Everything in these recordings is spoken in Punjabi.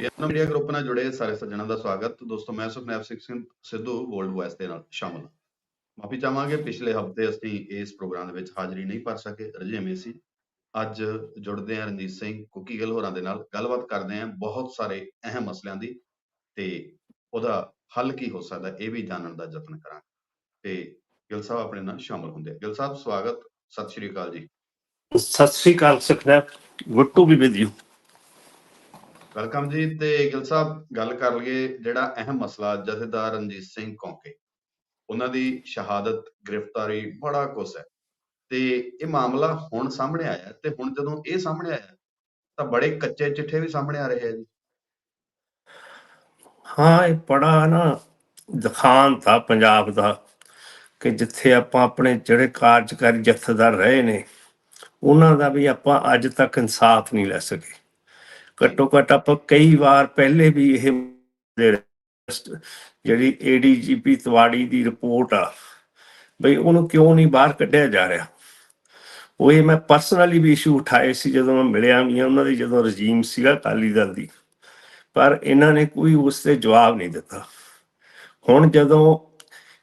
ਪੀਐਮ ਮੀਡੀਆ ਗਰੁੱਪ ਨਾਲ ਜੁੜੇ ਸਾਰੇ ਸੱਜਣਾਂ ਦਾ ਸਵਾਗਤ। ਦੋਸਤੋ, ਮੈਂ ਸੁਖਨੈਬ ਸਿੰਘ ਸਿੱਧੂ, ਵਰਲਡ ਵਾਇਸ ਦੇ ਨਾਲ ਸ਼ਾਮਲ ਮਾਫੀ ਚਾਹਾਂਗੇ, ਪਿਛਲੇ ਹਫ਼ਤੇ ਅਸੀਂ ਇਸ ਪ੍ਰੋਗਰਾਮ ਦੇ ਵਿੱਚ ਹਾਜ਼ਰੀ ਨਹੀਂ ਭਰ ਸਕੇ ਰਜੇਵੇਂ ਸੀ ਅੱਜ ਜੁੜਦੇ ਹਾਂ ਰਣਜੀਤ ਸਿੰਘ ਕੁੱਕੀ ਗਿੱਲ ਹੋਰਾਂ ਦੇ ਨਾਲ। ਗੱਲਬਾਤ ਕਰਦੇ ਹਾਂ ਬਹੁਤ ਸਾਰੇ ਅਹਿਮ ਮਸਲਿਆਂ ਦੀ ਤੇ ਉਹਦਾ ਹੱਲ ਕੀ ਹੋ ਸਕਦਾ, ਇਹ ਵੀ ਜਾਣਨ ਦਾ ਯਤਨ ਕਰਾਂਗੇ। ਤੇ ਗਿੱਲ ਸਾਹਿਬ ਆਪਣੇ ਨਾਲ ਸ਼ਾਮਲ ਹੁੰਦੇ ਗਿੱਲ ਸਾਹਿਬ, ਸਵਾਗਤ। ਸਤਿ ਸ਼੍ਰੀ ਅਕਾਲ ਜੀ। ਸਤਿ ਸ੍ਰੀ ਅਕਾਲ Sukhnaib. Good to be with you welcome ਜੀ, ਤੇ ਗਿੱਲ ਸਾਹਿਬ, ਗੱਲ ਕਰ ਲਈਏ ਜਿਹੜਾ ਅਹਿਮ ਮਸਲਾ ਜਥੇਦਾਰ ਰਣਜੀਤ ਸਿੰਘ ਕੌਂਕੇ। ਉਹਨਾਂ ਦੀ ਸ਼ਹਾਦਤ, ਗ੍ਰਿਫਤਾਰੀ ਬੜਾ ਕੁਛ ਹੈ। ਤੇ ਇਹ ਮਾਮਲਾ ਹੁਣ ਸਾਹਮਣੇ ਆਇਆ ਤੇ ਹੁਣ ਜਦੋਂ ਇਹ ਸਾਹਮਣੇ ਆਇਆ, ਤਾਂ ਬੜੇ ਕੱਚੇ ਚਿੱਠੇ ਵੀ ਸਾਹਮਣੇ ਆ ਰਹੇ ਆ ਜੀ। ਹਾਂ, ਇਹ ਬੜਾ ਨਾ ਦਿਖਾਂਤ ਆ ਪੰਜਾਬ ਦਾ ਕਿ ਜਿੱਥੇ ਆਪਾਂ ਆਪਣੇ ਜਿਹੜੇ ਕਾਰਜਕਾਰੀ ਜਥੇਦਾਰ ਰਹੇ ਨੇ, ਉਹਨਾਂ ਦਾ ਵੀ ਆਪਾਂ ਅੱਜ ਤੱਕ ਇਨਸਾਫ ਨਹੀਂ ਲੈ ਸਕੇ। ਘੱਟੋ ਘੱਟ ਆਪਾਂ ਕਈ ਵਾਰ ਪਹਿਲੇ ਵੀ ਇਹ ਦੇ ਰਹੇ। ਜਿਹੜੀ ਏਡੀਜੀਪੀ ਤਵਾੜੀ ਦੀ ਰਿਪੋਰਟ ਆ, ਬਈ ਉਹਨੂੰ ਕਿਉਂ ਨਹੀਂ ਬਾਹਰ ਕੱਢਿਆ ਜਾ ਰਿਹਾ ਉਹ ਇਹ ਮੈਂ ਪਰਸਨਲੀ ਵੀ ਇਸ਼ੂ ਉਠਾਏ ਸੀ ਜਦੋਂ ਮੈਂ ਮਿਲਿਆ ਵੀ ਉਹਨਾਂ ਦੀ ਜਦੋਂ ਰਜੀਮ ਸੀਗਾ ਅਕਾਲੀ ਦਲ ਦੀ, ਪਰ ਇਹਨਾਂ ਨੇ ਕੋਈ ਉਸ ਤੇ ਜਵਾਬ ਨਹੀਂ ਦਿੱਤਾ ਹੁਣ ਜਦੋਂ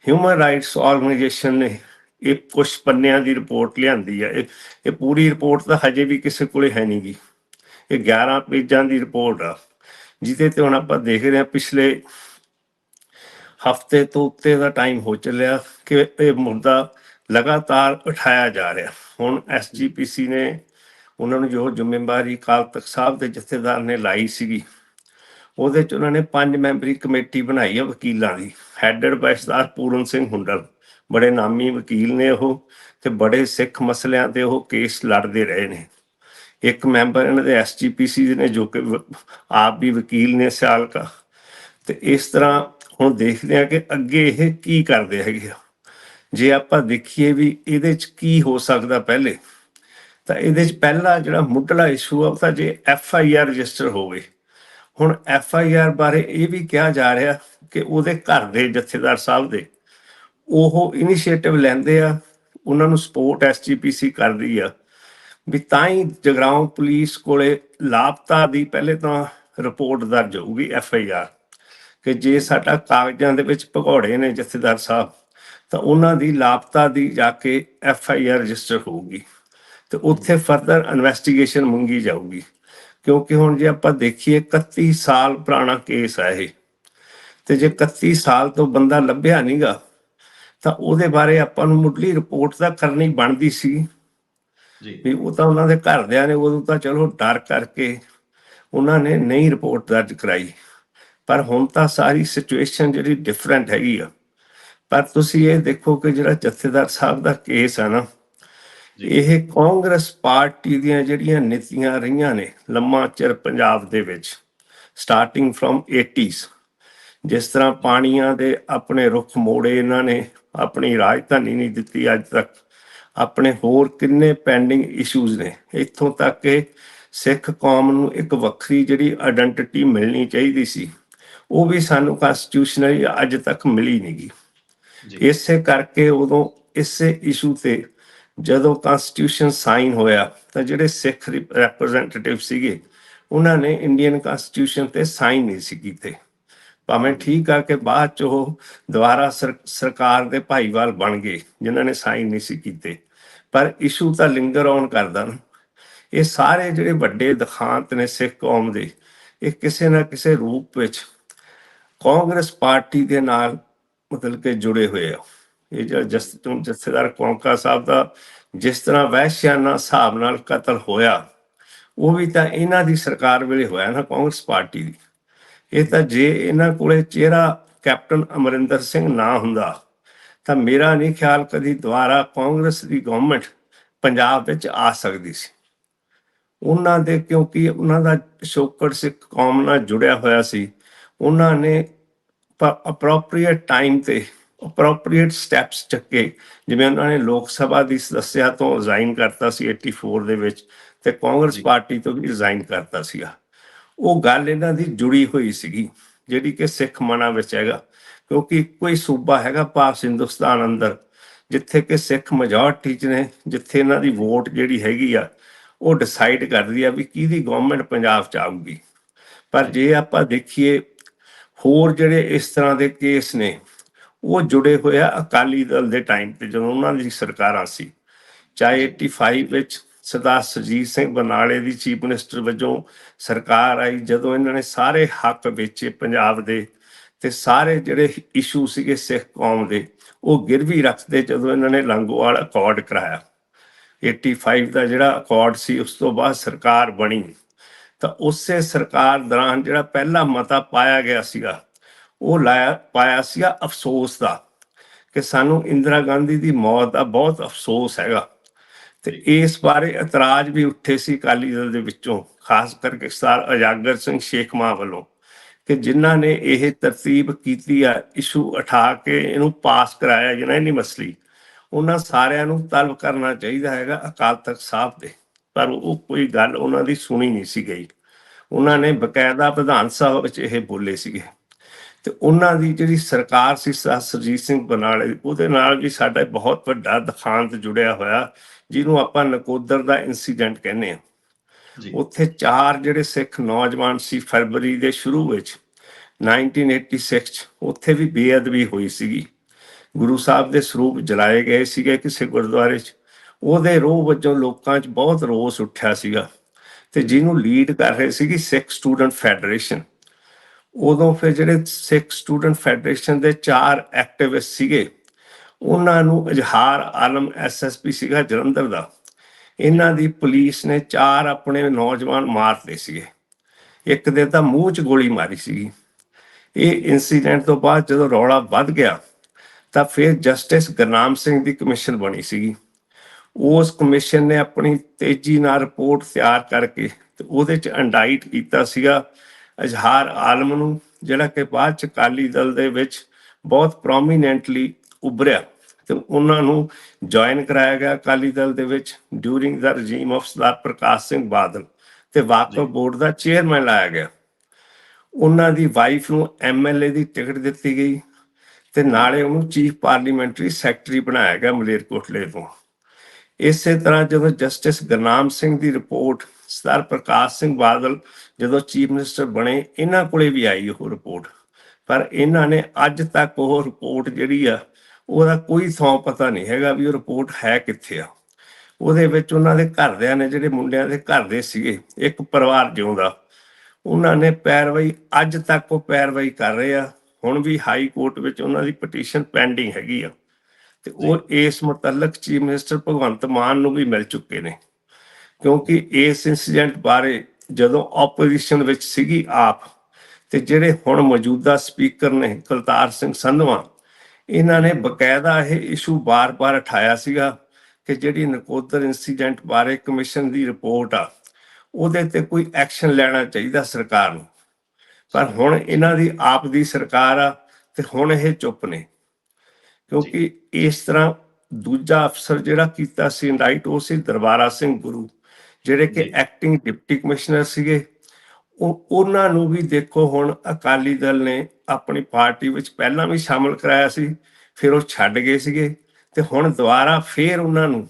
ਹਿਊਮਨ ਰਾਈਟਸ ਆਰਗੇਨਾਈਜੇਸ਼ਨ ਨੇ ਇਹ ਕੁਝ ਪੰਨਿਆਂ ਦੀ ਰਿਪੋਰਟ ਲਿਆਂਦੀ ਆ, ਇਹ ਇਹ ਪੂਰੀ ਰਿਪੋਰਟ ਤਾਂ ਹਜੇ ਵੀ ਕਿਸੇ ਕੋਲੇ ਹੈ ਨਹੀਂਗੀ ਇਹ 11 ਪੇਜਾਂ ਦੀ ਰਿਪੋਰਟ ਆ, ਜਿਹਦੇ ਤੇ ਹੁਣ ਆਪਾਂ ਦੇਖ ਰਹੇ ਹਾਂ ਪਿਛਲੇ ਹਫ਼ਤੇ ਤੋਂ ਉੱਤੇ ਦਾ ਟਾਈਮ ਹੋ ਚੱਲਿਆ ਕਿ ਇਹ ਮੁੱਦਾ ਲਗਾਤਾਰ ਉਠਾਇਆ ਜਾ ਰਿਹਾ। ਹੁਣ ਐਸਜੀਪੀਸੀ ਨੇ ਉਹਨਾਂ ਨੂੰ ਜੋ ਜ਼ਿੰਮੇਵਾਰੀ ਕਾਲ ਤਖਤ ਸਾਹਿਬ ਦੇ ਜਥੇਦਾਰ ਨੇ ਲਾਈ ਸੀਗੀ, ਉਹਦੇ ਚ ਉਹਨਾਂ ਨੇ ਪੰਜ ਮੈਂਬਰੀ ਕਮੇਟੀ ਬਣਾਈ ਹੈ ਵਕੀਲਾਂ ਦੀ। Headed by Sardar Puran Singh Hundal. ਬੜੇ ਨਾਮੀ ਵਕੀਲ ਨੇ ਉਹ ਤੇ ਬੜੇ ਸਿੱਖ ਮਸਲਿਆਂ ਤੇ ਉਹ ਕੇਸ ਲੜਦੇ ਰਹੇ ਨੇ। ਇੱਕ ਮੈਂਬਰ ਇਹਨਾਂ ਦੇ ਐਸਜੀਪੀਸੀ ਦੇ ਨੇ, ਜੋ ਕਿ ਆਪ ਵੀ ਵਕੀਲ ਨੇ ਸਿਆਲਕਾ। ਤੇ ਇਸ ਤਰ੍ਹਾਂ ਹੁਣ ਦੇਖਦੇ ਆ ਕਿ ਅੱਗੇ ਇਹ ਕੀ ਕਰਦੇ ਹੈਗੇ ਆ। ਜੇ ਆਪਾਂ ਦੇਖੀਏ ਵੀ ਇਹਦੇ ਚ ਕੀ ਹੋ ਸਕਦਾ ਪਹਿਲੇ, ਤਾਂ ਇਹਦੇ ਚ ਪਹਿਲਾ ਜਿਹੜਾ ਮੁੱਢਲਾ ਇਸ਼ੂ ਆ, ਉਹ ਤਾਂ ਜੇ ਐਫ ਆਈ ਆਰ ਰਜਿਸਟਰ ਹੋਵੇ ਹੁਣ ਐਫ ਆਈ ਆਰ ਬਾਰੇ ਇਹ ਵੀ ਕਿਹਾ ਜਾ ਰਿਹਾ ਕਿ ਉਹਦੇ ਘਰ ਦੇ ਜਥੇਦਾਰ ਸਾਹਿਬ ਦੇ ਉਹ ਇਨੀਸ਼ੀਏਟਿਵ ਲੈਂਦੇ ਆ, ਉਹਨਾਂ ਨੂੰ ਸਪੋਰਟ ਐਸਜੀਪੀਸੀ ਕਰਦੀ ਆ। ਵੀ ਤਾਂ ਹੀ ਜਗਰਾਉਂ ਪੁਲਿਸ ਕੋਲੇ ਲਾਪਤਾ ਦੀ ਪਹਿਲੇ ਤਾਂ ਰਿਪੋਰਟ ਦਰਜ ਹੋਊਗੀ ਐਫ ਆਈ ਆਰ। ਕਿ ਜੇ ਸਾਡਾ ਕਾਗਜ਼ਾਂ ਦੇ ਵਿੱਚ ਭਗੌੜੇ ਨੇ ਜਥੇਦਾਰ ਸਾਹਿਬ, ਤਾਂ ਉਹਨਾਂ ਦੀ ਲਾਪਤਾ ਦੀ ਜਾ ਕੇ ਐਫ ਆਈ ਆਰ ਰਜਿਸਟਰ ਹੋਊਗੀ ਤੇ ਉੱਥੇ ਫਰਦਰ ਇਨਵੈਸਟੀਗੇਸ਼ਨ ਮੰਗੀ ਜਾਊਗੀ। ਕਿਉਂਕਿ ਹੁਣ ਜੇ ਆਪਾਂ ਦੇਖੀਏ 31 ਸਾਲ ਪੁਰਾਣਾ ਕੇਸ ਹੈ ਇਹ, ਤੇ ਜੇ 31 ਸਾਲ ਤੋਂ ਬੰਦਾ ਲੱਭਿਆ ਨਹੀਂਗਾ ਤਾਂ ਉਹਦੇ ਬਾਰੇ ਆਪਾਂ ਨੂੰ ਮੁੱਢਲੀ ਰਿਪੋਰਟ ਤਾਂ ਕਰਨੀ ਬਣਦੀ ਸੀ। ਜੀ। ਵੀ ਉਹ ਤਾਂ ਉਹਨਾਂ ਦੇ ਘਰਦਿਆਂ ਨੇ ਉਦੋਂ ਤਾਂ ਚਲੋ ਡਰ ਕਰਕੇ ਉਹਨਾਂ ਨੇ ਨਹੀਂ ਰਿਪੋਰਟ ਦਰਜ ਕਰਾਈ। ਪਰ ਹੁਣ ਤਾਂ ਸਾਰੀ ਸਿਚੁਏਸ਼ਨ ਜਿਹੜੀ ਡਿਫਰੈਂਟ ਹੈਗੀ ਆ। ਪਰ ਤੁਸੀਂ ਇਹ ਦੇਖੋ ਕਿ ਜਿਹੜਾ ਜਥੇਦਾਰ ਸਾਹਿਬ ਦਾ ਕੇਸ ਆ ਨਾ। ਇਹ ਕਾਂਗਰਸ ਪਾਰਟੀ ਦੀਆਂ ਜਿਹੜੀਆਂ ਨੀਤੀਆਂ ਰਹੀਆਂ ਨੇ ਲੰਮਾ ਚਿਰ ਪੰਜਾਬ ਦੇ ਵਿੱਚ ਸਟਾਰਟਿੰਗ ਫਰਮ 80s ਜਿਸ ਤਰ੍ਹਾਂ ਪਾਣੀਆਂ ਦੇ ਆਪਣੇ ਰੁੱਖ ਮੋੜੇ ਇਹਨਾਂ ਨੇ ਆਪਣੀ ਰਾਜਧਾਨੀ ਨਹੀਂ ਦਿੱਤੀ ਅੱਜ ਤੱਕ। ਆਪਣੇ ਹੋਰ ਕਿੰਨੇ ਪੈਂਡਿੰਗ ਇਸ਼ੂਜ਼ ਨੇ? ਇੱਥੋਂ ਤੱਕ ਕਿ ਸਿੱਖ ਕੌਮ ਨੂੰ ਇੱਕ ਵੱਖਰੀ ਜਿਹੜੀ ਆਇਡੈਂਟੀਟੀ ਮਿਲਣੀ ਚਾਹੀਦੀ ਸੀ ਉਹ ਵੀ ਸਾਨੂੰ ਕਨਸਟੀਟਿਊਸ਼ਨਲੀ ਅੱਜ ਤੱਕ ਮਿਲੀ ਨਹੀਂਗੀ ਜੀ। ਇਸੇ ਕਰਕੇ ਉਦੋਂ ਇਸੇ ਇਸ਼ੂ ਤੇ ਜਦੋਂ ਕਨਸਟੀਟਿਊਸ਼ਨ ਸਾਈਨ ਹੋਇਆ ਤਾਂ ਜਿਹੜੇ ਸਿੱਖ ਰਿਪਰੈਜ਼ੈਂਟੇਟਿਵ ਸੀਗੇ ਉਹਨਾਂ ਨੇ ਇੰਡੀਅਨ ਕਨਸਟੀਟਿਊਸ਼ਨ ਤੇ ਸਾਈਨ ਨਹੀਂ ਸੀ ਕੀਤੇ। ਭਾਵੇਂ ਠੀਕ ਆ ਕਿ ਬਾਅਦ ਚ ਉਹ ਦੁਬਾਰਾ ਸਰ- ਸਰਕਾਰ ਦੇ ਭਾਈਵਾਲ ਬਣ ਗਏ ਜਿਨ੍ਹਾਂ ਨੇ ਸਾਈਨ ਨਹੀਂ ਸੀ ਕੀਤੇ। ਪਰ ਇਸ਼ੂ ਤਾਂ ਲਿੰਗਰ ਔਨ ਕਰਦਾ ਨਾ। ਇਹ ਸਾਰੇ ਜਿਹੜੇ ਵੱਡੇ ਦਿਖਾਂਤ ਨੇ ਸਿੱਖ ਕੌਮ ਦੇ, ਇਹ ਕਿਸੇ ਨਾ ਕਿਸੇ ਰੂਪ ਵਿੱਚ ਕਾਂਗਰਸ ਪਾਰਟੀ ਦੇ ਨਾਲ ਮਤਲਬ ਕਿ ਜੁੜੇ ਹੋਏ ਆ। ਇਹ ਜਿਹੜਾ ਜਸ, ਜਥੇਦਾਰ ਕੌਂਕਾ ਸਾਹਿਬ ਦਾ ਜਿਸ ਤਰ੍ਹਾਂ ਵਹਿਸ਼ਿਆਨਾ ਹਿਸਾਬ ਨਾਲ ਕਤਲ ਹੋਇਆ, ਉਹ ਵੀ ਤਾਂ ਇਹਨਾਂ ਦੀ ਸਰਕਾਰ ਵੇਲੇ ਹੋਇਆ ਨਾ ਕਾਂਗਰਸ ਪਾਰਟੀ ਦੀ। ਇਹ ਤਾਂ ਜੇ ਇਹਨਾਂ ਕੋਲੇ ਚਿਹਰਾ ਕੈਪਟਨ ਅਮਰਿੰਦਰ ਸਿੰਘ ਨਾ ਹੁੰਦਾ ਤਾਂ ਮੇਰਾ ਨਹੀਂ ਖਿਆਲ ਕਦੀ ਦੁਬਾਰਾ ਕਾਂਗਰਸ ਦੀ ਗਵਰਨਮੈਂਟ ਪੰਜਾਬ ਵਿੱਚ ਆ ਸਕਦੀ ਸੀ। ਉਹਨਾਂ ਦੇ ਕਿਉਂਕਿ ਉਹਨਾਂ ਦਾ ਸ਼ੋਕੜ ਸਿੱਖ ਕੌਮ ਨਾਲ ਜੁੜਿਆ ਹੋਇਆ ਸੀ। ਉਹਨਾਂ ਨੇ ਅਪਰੋਪਰੀਏਟ ਟਾਈਮ ਤੇ ਅਪਰੋਪਰੀਏਟ ਸਟੈਪਸ ਚੱਕੇ। ਜਿਵੇਂ ਉਹਨਾਂ ਨੇ ਲੋਕ ਸਭਾ ਦੀ ਸਦੱਸਿਆ ਤੋਂ ਰਿਜ਼ਾਈਨ ਕਰਤਾ ਸੀ 84 ਦੇ ਵਿੱਚ ਤੇ ਕਾਂਗਰਸ। ਪਾਰਟੀ ਤੋਂ ਵੀ ਰਿਜ਼ਾਈਨ ਕਰਤਾ ਸੀਗਾ। ਉਹ ਗੱਲ ਇਹਨਾਂ ਦੀ ਜੁੜੀ ਹੋਈ ਸੀਗੀ ਜਿਹੜੀ ਕਿ ਸਿੱਖ ਮਨਾਂ ਵਿੱਚ ਹੈਗਾ। ਕਿਉਂਕਿ ਇੱਕੋ ਹੀ ਸੂਬਾ ਹੈਗਾ ਪਾਸ ਹਿੰਦੁਸਤਾਨ ਅੰਦਰ, ਜਿੱਥੇ ਕਿ ਸਿੱਖ ਮੈਜੋਰਟੀ ਚ ਨੇ, ਜਿੱਥੇ ਇਹਨਾਂ ਦੀ ਵੋਟ ਜਿਹੜੀ ਹੈਗੀ ਆ, ਉਹ ਡਿਸਾਈਡ ਕਰਦੀ ਆ ਵੀ ਕਿਹਦੀ ਗਵਰਨਮੈਂਟ ਪੰਜਾਬ ਚ ਆਊਗੀ। ਪਰ ਜੇ ਆਪਾਂ ਦੇਖੀਏ, ਹੋਰ ਜਿਹੜੇ ਇਸ ਤਰ੍ਹਾਂ ਦੇ ਕੇਸ ਨੇ, ਉਹ ਜੁੜੇ ਹੋਏ ਆ ਅਕਾਲੀ ਦਲ ਦੇ ਟਾਈਮ ਤੇ ਜਦੋਂ ਉਹਨਾਂ ਦੀ ਸਰਕਾਰਾਂ ਸੀ। ਚਾਹੇ 85 ਵਿੱਚ ਸਰਦਾਰ ਸੁਰਜੀਤ ਸਿੰਘ ਬਰਨਾਲੇ ਦੀ ਚੀਫ ਮਿਨਿਸਟਰ ਵਜੋਂ ਸਰਕਾਰ ਆਈ, ਜਦੋਂ ਇਹਨਾਂ ਨੇ ਸਾਰੇ ਹੱਕ ਵੇਚੇ ਪੰਜਾਬ ਦੇ ਤੇ ਸਾਰੇ ਜਿਹੜੇ ਇਸ਼ੂ ਸੀਗੇ ਸਿੱਖ ਕੌਮ ਦੇ, ਉਹ ਗਿਰਵੀ ਰੱਖਦੇ ਜਦੋਂ ਇਹਨਾਂ ਨੇ ਲੰਗੋਵਾਲ ਅਕੋਰਡ ਕਰਾਇਆ। 85 ਦਾ ਜਿਹੜਾ ਅਕੋਰਡ ਸੀ, ਉਸ ਤੋਂ ਬਾਅਦ ਸਰਕਾਰ ਬਣੀ। ਤਾਂ ਉਸੇ ਸਰਕਾਰ ਦੌਰਾਨ ਜਿਹੜਾ ਪਹਿਲਾ ਮਤਾ ਪਾਇਆ ਗਿਆ ਸੀਗਾ, ਉਹ ਲਾਇਆ, ਪਾਇਆ ਸੀਗਾ ਅਫਸੋਸ ਦਾ ਕਿ ਸਾਨੂੰ ਇੰਦਰਾ ਗਾਂਧੀ ਦੀ ਮੌਤ ਦਾ ਬਹੁਤ ਅਫਸੋਸ ਹੈਗਾ। ਤੇ ਇਸ ਬਾਰੇ ਇਤਰਾਜ਼ ਵੀ ਉੱਠੇ ਸੀ ਅਕਾਲੀ ਦਲ ਦੇ ਵਿੱਚੋਂ, ਖਾਸ ਕਰਕੇ ਸਰ ਅਜਾਗਰ ਸਿੰਘ ਸ਼ੇਖਮਾ ਵੱਲੋਂ। ਕਿ ਜਿਨ੍ਹਾਂ ਨੇ ਇਹ ਤਰਤੀਬ ਕੀਤੀ ਆ ਇਸ਼ੂ ਉਠਾ ਕੇ ਇਹਨੂੰ ਪਾਸ ਕਰਾਇਆ ਜਨੈਨੀ ਮਸਲੀ ਉਹਨਾਂ ਸਾਰਿਆਂ ਨੂੰ ਤਲਬ ਕਰਨਾ ਚਾਹੀਦਾ ਹੈਗਾ ਅਕਾਲ ਤਖਤ ਸਾਹਿਬ ਦੇ। ਪਰ ਉਹ ਕੋਈ ਗੱਲ ਉਹਨਾਂ ਦੀ ਸੁਣੀ ਨਹੀਂ ਸੀ ਗਈ। ਉਹਨਾਂ ਨੇ ਬਕਾਇਦਾ ਵਿਧਾਨ ਸਭਾ ਵਿੱਚ ਇਹ ਬੋਲੇ ਸੀਗੇ। ਤੇ ਉਹਨਾਂ ਦੀ ਜਿਹੜੀ ਸਰਕਾਰ ਸੀ ਸਰ ਸਰਜੀਤ ਸਿੰਘ ਬਰਨਾਲੇ ਦੀ, ਉਹਦੇ ਨਾਲ ਵੀ ਸਾਡਾ ਬਹੁਤ ਵੱਡਾ ਦਖਾਂਤ ਜੁੜਿਆ ਹੋਇਆ ਜਿਹਨੂੰ ਆਪਾਂ ਨਕੋਦਰ ਦਾ ਇਨਸੀਡੈਂਟ ਕਹਿੰਦੇ ਆ ਉੱਥੇ ਚਾਰ ਜਿਹੜੇ ਸਿੱਖ ਨੌਜਵਾਨ ਸੀ ਫਰਵਰੀ ਦੇ ਸ਼ੁਰੂ ਵਿੱਚ 1986 ਚ ਉੱਥੇ ਵੀ ਬੇਅਦਬੀ ਹੋਈ ਸੀਗੀ। ਗੁਰੂ ਸਾਹਿਬ ਦੇ ਸਰੂਪ ਜਲਾਏ ਗਏ ਸੀਗੇ ਕਿਸੇ ਗੁਰਦੁਆਰੇ 'ਚ। ਉਹਦੇ ਰੋਹ ਵਜੋਂ ਲੋਕਾਂ 'ਚ ਬਹੁਤ ਰੋਸ ਉੱਠਿਆ ਸੀਗਾ ਤੇ ਜਿਹਨੂੰ ਲੀਡ ਕਰ ਰਹੇ ਸੀਗੀ ਸਿੱਖ ਸਟੂਡੈਂਟ ਫੈਡਰੇਸ਼ਨ। ਉਦੋਂ ਫਿਰ ਜਿਹੜੇ ਸਿੱਖ ਸਟੂਡੈਂਟ ਫੈਡਰੇਸ਼ਨ ਦੇ ਚਾਰ ਐਕਟਿਵਿਸਟ ਸੀਗੇ, ਉਹਨਾਂ ਨੂੰ ਇਜ਼ਹਾਰ ਆਲਮ ਐਸਐਸਪੀ ਸੀਗਾ ਜਲੰਧਰ ਦਾ। ਇਹਨਾਂ ਦੀ ਪੁਲਿਸ ਨੇ ਚਾਰ ਆਪਣੇ ਨੌਜਵਾਨ ਮਾਰਤੇ ਸੀਗੇ। ਇੱਕ ਦੇ ਤਾਂ ਮੂੰਹ 'ਚ ਗੋਲੀ ਮਾਰੀ ਸੀਗੀ। ਇਹ ਇਨਸੀਡੈਂਟ ਤੋਂ ਬਾਅਦ ਜਦੋਂ ਰੌਲਾ ਵੱਧ ਗਿਆ, ਤਾਂ ਫਿਰ ਜਸਟਿਸ ਗੁਰਨਾਮ ਸਿੰਘ ਦੀ ਕਮਿਸ਼ਨ ਬਣੀ ਸੀਗੀ। ਉਸ ਕਮਿਸ਼ਨ ਨੇ ਆਪਣੀ ਤੇਜ਼ੀ ਨਾਲ ਰਿਪੋਰਟ ਤਿਆਰ ਕਰਕੇ ਤੇ ਉਹਦੇ 'ਚ ਇੰਡਾਈਟ ਕੀਤਾ ਸੀਗਾ ਅਜ਼ਹਾਰ ਆਲਮ ਨੂੰ, ਜਿਹੜਾ ਕਿ ਬਾਅਦ 'ਚ ਅਕਾਲੀ ਦਲ ਦੇ ਵਿੱਚ ਬਹੁਤ ਪ੍ਰੋਮੀਨੈਂਟਲੀ ਉਭਰਿਆ। ਤੇ ਉਹਨਾਂ ਨੂੰ ਜੁਆਇਨ ਕਰਾਇਆ ਗਿਆ ਅਕਾਲੀ ਦਲ ਦੇ ਵਿੱਚ ਡਿਊਰਿੰਗ ਦਾ ਰਜੀਮ ਆਫ ਸਰਦਾਰ ਪ੍ਰਕਾਸ਼ ਸਿੰਘ ਬਾਦਲ ਤੇ ਵਾਕਫ। ਬੋਰਡ ਦਾ ਚੇਅਰਮੈਨ ਲਾਇਆ ਗਿਆ। ਉਹਨਾਂ ਦੀ ਵਾਈਫ ਨੂੰ ਐਮਐਲਏ ਦੀ ਟਿਕਟ ਦਿੱਤੀ ਗਈ ਤੇ ਨਾਲੇ ਉਹਨੂੰ ਚੀਫ ਪਾਰਲੀਮੈਂਟਰੀ ਸੈਕਟਰੀ ਬਣਾਇਆ ਗਿਆ ਮਲੇਰਕੋਟਲੇ ਤੋਂ। ਇਸੇ ਤਰ੍ਹਾਂ ਜਦੋਂ ਜਸਟਿਸ ਗੁਰਨਾਮ ਸਿੰਘ ਦੀ ਰਿਪੋਰਟ ਸਰਦਾਰ ਪ੍ਰਕਾਸ਼ ਸਿੰਘ ਬਾਦਲ ਜਦੋਂ ਚੀਫ ਮਿਨਿਸਟਰ ਬਣੇ ਇਹਨਾਂ ਕੋਲੇ ਵੀ ਆਈ ਉਹ ਰਿਪੋਰਟ ਪਰ ਇਹਨਾਂ ਨੇ ਅੱਜ ਤੱਕ ਉਹ ਰਿਪੋਰਟ ਜਿਹੜੀ ਆ ਉਹਦਾ ਕੋਈ ਥਾਂ ਪਤਾ ਨਹੀਂ ਹੈਗਾ ਵੀ ਉਹ ਰਿਪੋਰਟ ਹੈ ਕਿੱਥੇ ਆ। ਉਹਦੇ ਵਿੱਚ ਉਹਨਾਂ ਦੇ ਘਰਦਿਆਂ ਨੇ ਜਿਹੜੇ ਮੁੰਡਿਆਂ ਦੇ ਘਰ ਦੇ ਸੀਗੇ ਇੱਕ ਪਰਿਵਾਰ ਜਿਉਂਦਾ ਉਹਨਾਂ ਨੇ ਪੈਰਵਾਈ ਅੱਜ ਤੱਕ ਉਹ ਪੈਰਵਾਈ ਕਰ ਰਹੇ ਆ। ਹੁਣ ਵੀ ਹਾਈ ਕੋਰਟ ਵਿੱਚ ਉਹਨਾਂ ਦੀ ਪਟੀਸ਼ਨ ਪੈਂਡਿੰਗ ਹੈਗੀ ਆ। ਤੇ ਉਹ ਇਸ ਮੁਤਲਕ ਚੀਫ ਮਿਨਿਸਟਰ ਭਗਵੰਤ ਮਾਨ ਨੂੰ ਵੀ ਮਿਲ ਚੁੱਕੇ ਨੇ। ਕਿਉਂਕਿ ਇਸ ਇਨਸੀਡੈਂਟ ਬਾਰੇ ਜਦੋਂ ਆਪੋਜੀਸ਼ਨ ਵਿੱਚ ਸੀਗੀ ਆਪ ਤੇ ਜਿਹੜੇ ਹੁਣ ਮੌਜੂਦਾ ਸਪੀਕਰ ਨੇ ਕੁਲਤਾਰ ਸਿੰਘ ਸੰਧਵਾ ਇਹਨਾਂ ਨੇ ਬਕਾਇਦਾ ਇਹ ਇਸ਼ੂ ਬਾਰ-ਬਾਰ ਉਠਾਇਆ ਸੀਗਾ ਕਿ ਜਿਹੜੀ ਨਕੋਦਰ ਇਨਸੀਡੈਂਟ ਬਾਰੇ ਕਮਿਸ਼ਨ ਦੀ ਰਿਪੋਰਟ ਆ ਉਹਦੇ ਤੇ ਕੋਈ ਐਕਸ਼ਨ ਲੈਣਾ ਚਾਹੀਦਾ ਸਰਕਾਰ ਨੂੰ। ਪਰ ਹੁਣ ਇਹਨਾਂ ਦੀ ਆਪ ਦੀ ਸਰਕਾਰ ਆ ਤੇ ਹੁਣ ਇਹ ਚੁੱਪ ਨੇ। ਕਿਉਂਕਿ ਇਸ ਤਰ੍ਹਾਂ ਦੂਜਾ ਅਫਸਰ ਜਿਹੜਾ ਕੀਤਾ ਸੀ ਇੰਡਾਈਟ ਉਹ ਸੀ ਦਰਬਾਰਾ ਸਿੰਘ ਗੁਰੂ ਜਿਹੜੇ ਕਿ। ਐਕਟਿੰਗ ਡਿਪਟੀ ਕਮਿਸ਼ਨਰ ਸੀਗੇ। ਉਹਨਾਂ ਨੂੰ ਵੀ ਦੇਖੋ ਹੁਣ ਅਕਾਲੀ ਦਲ ਨੇ ਆਪਣੀ ਪਾਰਟੀ ਵਿੱਚ ਪਹਿਲਾਂ ਵੀ ਸ਼ਾਮਲ ਕਰਾਇਆ ਸੀ ਫਿਰ ਉਹ ਛੱਡ ਗਏ ਸੀਗੇ ਤੇ ਹੁਣ ਦੁਬਾਰਾ ਫੇਰ ਉਹਨਾਂ ਨੂੰ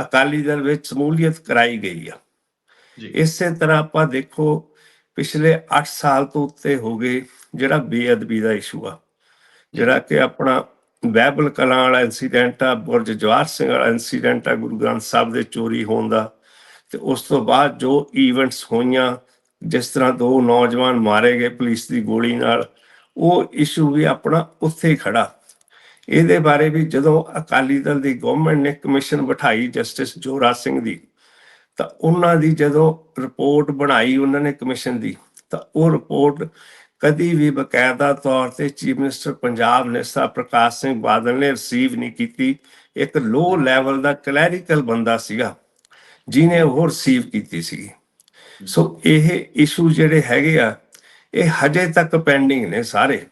ਅਕਾਲੀ ਦਲ ਵਿੱਚ ਸਮੂਲੀਅਤ ਕਰਾਈ ਗਈ ਆ। ਇਸੇ ਤਰ੍ਹਾਂ ਆਪਾਂ ਦੇਖੋ ਪਿਛਲੇ 8 ਸਾਲ ਤੋਂ ਉੱਤੇ ਹੋ ਗਏ ਜਿਹੜਾ ਬੇਅਦਬੀ ਦਾ ਇਸ਼ੂ ਆ ਜਿਹੜਾ ਕਿ ਆਪਣਾ ਬਹਿਬਲ ਕਲਾਂ ਵਾਲਾ ਇਨਸੀਡੈਂਟ ਆ ਬੁਰਜ ਜਵਾਹਰ ਸਿੰਘ ਵਾਲਾ ਇਨਸੀਡੈਂਟ ਆ ਗੁਰੂ ਗ੍ਰੰਥ ਸਾਹਿਬ ਦੇ ਚੋਰੀ ਹੋਣ ਦਾ ਤੇ ਉਸ ਤੋਂ ਬਾਅਦ ਜੋ ਇਵੈਂਟਸ ਹੋਈਆਂ ਜਿਸ ਤਰ੍ਹਾਂ ਦੋ ਨੌਜਵਾਨ ਮਾਰੇ ਗਏ ਪੁਲਿਸ ਦੀ ਗੋਲੀ ਨਾਲ, ਉਹ ਇਸ਼ੂ ਵੀ ਆਪਣਾ ਉੱਥੇ ਹੀ ਖੜਾ। ਇਹਦੇ ਬਾਰੇ ਵੀ ਜਦੋਂ ਅਕਾਲੀ ਦਲ ਦੀ ਗਵਰਨਮੈਂਟ ਨੇ ਕਮਿਸ਼ਨ ਬਿਠਾਈ ਜਸਟਿਸ ਜੋਰਾ ਸਿੰਘ ਦੀ, ਤਾਂ ਉਹਨਾਂ ਦੀ ਜਦੋਂ ਰਿਪੋਰਟ ਬਣਾਈ ਉਹਨਾਂ ਨੇ ਕਮਿਸ਼ਨ ਦੀ, ਤਾਂ ਉਹ ਰਿਪੋਰਟ ਕਦੀ ਵੀ ਬਕਾਇਦਾ ਤੌਰ ਤੇ ਚੀਫ ਮਿਨਿਸਟਰ ਪੰਜਾਬ ਨੇ ਪ੍ਰਕਾਸ਼ ਸਿੰਘ ਬਾਦਲ ਨੇ ਰਿਸੀਵ ਨਹੀਂ ਕੀਤੀ। ਇੱਕ ਲੋ ਲੈਵਲ ਦਾ ਕਲੈਰੀਕਲ ਬੰਦਾ ਸੀਗਾ ਜਿਨੇ ਉਹ ਰਿਸੀਵ ਕੀਤੀ ਸੀ ਸੋ ਇਹ ਇਸ਼ੂ ਜਿਹੜੇ ਹੈਗੇ ਆ ਇਹ ਹਜੇ ਤੱਕ ਪੈਂਡਿੰਗ ਨੇ ਸਾਰੇ।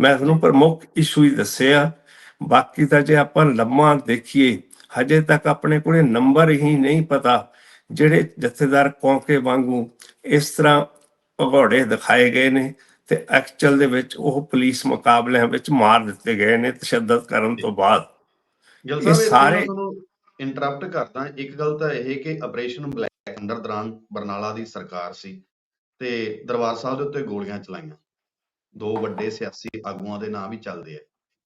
ਮੈਂ ਤੁਹਾਨੂੰ ਪ੍ਰਮੁੱਖ ਇਸ਼ੂ ਹੀ ਦੱਸਿਆ ਬਾਕੀ ਤਾਂ ਜੇ ਆਪਾਂ ਲੰਮਾ ਦੇਖੀਏ ਹਜੇ ਤੱਕ ਆਪਣੇ ਕੋਲੇ ਨੰਬਰ ਹੀ ਨਹੀਂ ਪਤਾ ਜਿਹੜੇ ਜਥੇਦਾਰ ਕੌਂਕੇ ਵਾਂਗੂ ਇਸ ਤਰ੍ਹਾਂ ਭਗੌੜੇ ਦਿਖਾਏ ਗਏ ਨੇ ਤੇ ਐਕਚੁਅਲ ਦੇ ਵਿੱਚ ਉਹ ਪੁਲਿਸ ਮੁਕਾਬਲਿਆਂ ਵਿੱਚ ਮਾਰ ਦਿੱਤੇ ਗਏ ਨੇ ਤਸ਼ੱਦਦ ਕਰਨ ਤੋਂ ਬਾਅਦ। ਇਹ ਸਾਰੇ- ਇੰਟਰਰਪਟ ਕਰਦਾ ਇੱਕ ਗੱਲ ਤਾਂ ਇਹ ਕਿ ਆਪਰੇਸ਼ਨ ਅੰਡਰ ਦੌਰਾਨ ਬਰਨਾਲਾ ਦੀ ਸਰਕਾਰ ਸੀ ਤੇ ਦਰਬਾਰ ਸਾਹਿਬ ਦੇ ਉੱਤੇ ਗੋਲੀਆਂ ਚਲਾਈਆਂ। ਦੋ ਵੱਡੇ ਸਿਆਸੀ ਆਗੂਆਂ ਦੇ ਨਾਂ ਵੀ ਚੱਲਦੇ ਆ।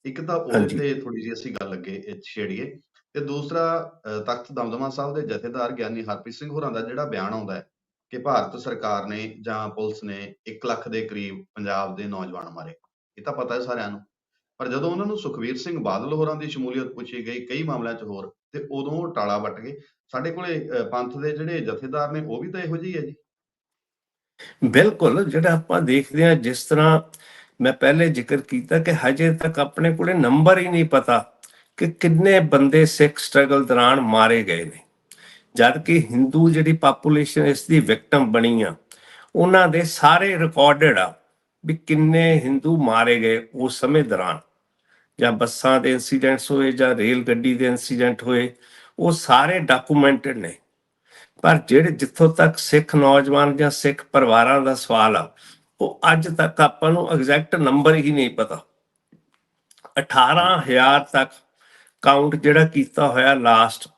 ਇੱਕ ਤਾਂ ਉਹਦੇ। ਤੇ ਥੋੜੀ ਜਿਹੀ ਅਸੀਂ ਗੱਲ ਅੱਗੇ ਛੇੜੀਏ ਤੇ ਦੂਸਰਾ ਤਖਤ ਦਮਦਮਾ ਸਾਹਿਬ ਦੇ ਜਥੇਦਾਰ ਗਿਆਨੀ ਹਰਪ੍ਰੀਤ ਸਿੰਘ ਹੋਰਾਂ ਦਾ ਜਿਹੜਾ ਬਿਆਨ ਆਉਂਦਾ ਹੈ ਕਿ ਭਾਰਤ ਸਰਕਾਰ ਨੇ ਜਾਂ ਪੁਲਿਸ ਨੇ 1 ਲੱਖ ਦੇ ਕਰੀਬ ਪੰਜਾਬ ਦੇ ਨੌਜਵਾਨ ਮਾਰੇ। ਇਹ ਤਾਂ ਪਤਾ ਹੈ ਸਾਰਿਆਂ ਨੂੰ। ਪਰ ਜਦੋਂ ਉਹਨਾਂ ਨੂੰ ਸੁਖਵੀਰ ਸਿੰਘ ਬਾਦਲ ਹੋਰਾਂ ਦੀ ਸ਼ਮੂਲੀਅਤ ਪੁੱਛੀ ਗਈ ਕਈ ਮਾਮਲਿਆਂ 'ਚ ਹੋਰ ਤੇ ਉਦੋਂ ਉਹ ਟਾਲਾ ਵੱਟ ਗਏ। ਸਾਡੇ ਕੋਲੇ ਪੰਥ ਦੇ ਜਿਹੜੇ ਜਥੇਦਾਰ ਨੇ, ਉਹ ਵੀ ਤਾਂ ਇਹੋ ਜਿਹੇ ਹੈ ਜੀ। ਬਿਲਕੁਲ, ਜਿਹੜਾ ਆਪਾਂ ਦੇਖਦੇ ਹਾਂ, ਜਿਸ ਤਰ੍ਹਾਂ ਮੈਂ ਪਹਿਲੇ ਜ਼ਿਕਰ ਕੀਤਾ ਕਿ ਹਜੇ ਤੱਕ ਆਪਣੇ ਕੋਲੇ ਨੰਬਰ ਹੀ ਨਹੀਂ ਪਤਾ ਕਿ ਕਿੰਨੇ ਬੰਦੇ ਸਿੱਖ ਸਟਰਗਲ ਦੌਰਾਨ ਮਾਰੇ ਗਏ ਨੇ। ਜਦ ਕਿ ਹਿੰਦੂ ਜਿਹੜੀ ਪਾਪੂਲੇਸ਼ਨ ਇਸ ਦੀ ਵਿਕਟਮ ਬਣੀ ਆ, ਉਹਨਾਂ ਦੇ ਸਾਰੇ ਰਿਕਾਰਡਡ ਆ ਵੀ ਕਿੰਨੇ ਹਿੰਦੂ ਮਾਰੇ ਗਏ ਉਸ ਸਮੇਂ ਦੌਰਾਨ। ਜਾਂ ਬੱਸਾਂ ਦੇ ਇਨਸੀਡੈਂਟਸ ਹੋਏ ਜਾਂ ਰੇਲ ਗੱਡੀ ਦੇ ਇਨਸੀਡੈਂਟ ਹੋਏ, ਉਹ ਸਾਰੇ ਡਾਕੂਮੈਂਟਡ ਨੇ। ਪਰ ਜਿਹੜੇ ਜਿੱਥੋਂ ਤੱਕ ਸਿੱਖ ਨੌਜਵਾਨ ਜਾਂ ਸਿੱਖ ਪਰਿਵਾਰਾਂ ਦਾ ਸਵਾਲ ਆ, ਉਹ ਅੱਜ ਤੱਕ ਆਪਾਂ ਨੂੰ ਐਗਜ਼ੈਕਟ ਨੰਬਰ ਹੀ ਨਹੀਂ ਪਤਾ। 18000 ਤੱਕ ਕਾਊਂਟ ਜਿਹੜਾ ਕੀਤਾ ਹੋਇਆ ਲਾਸਟ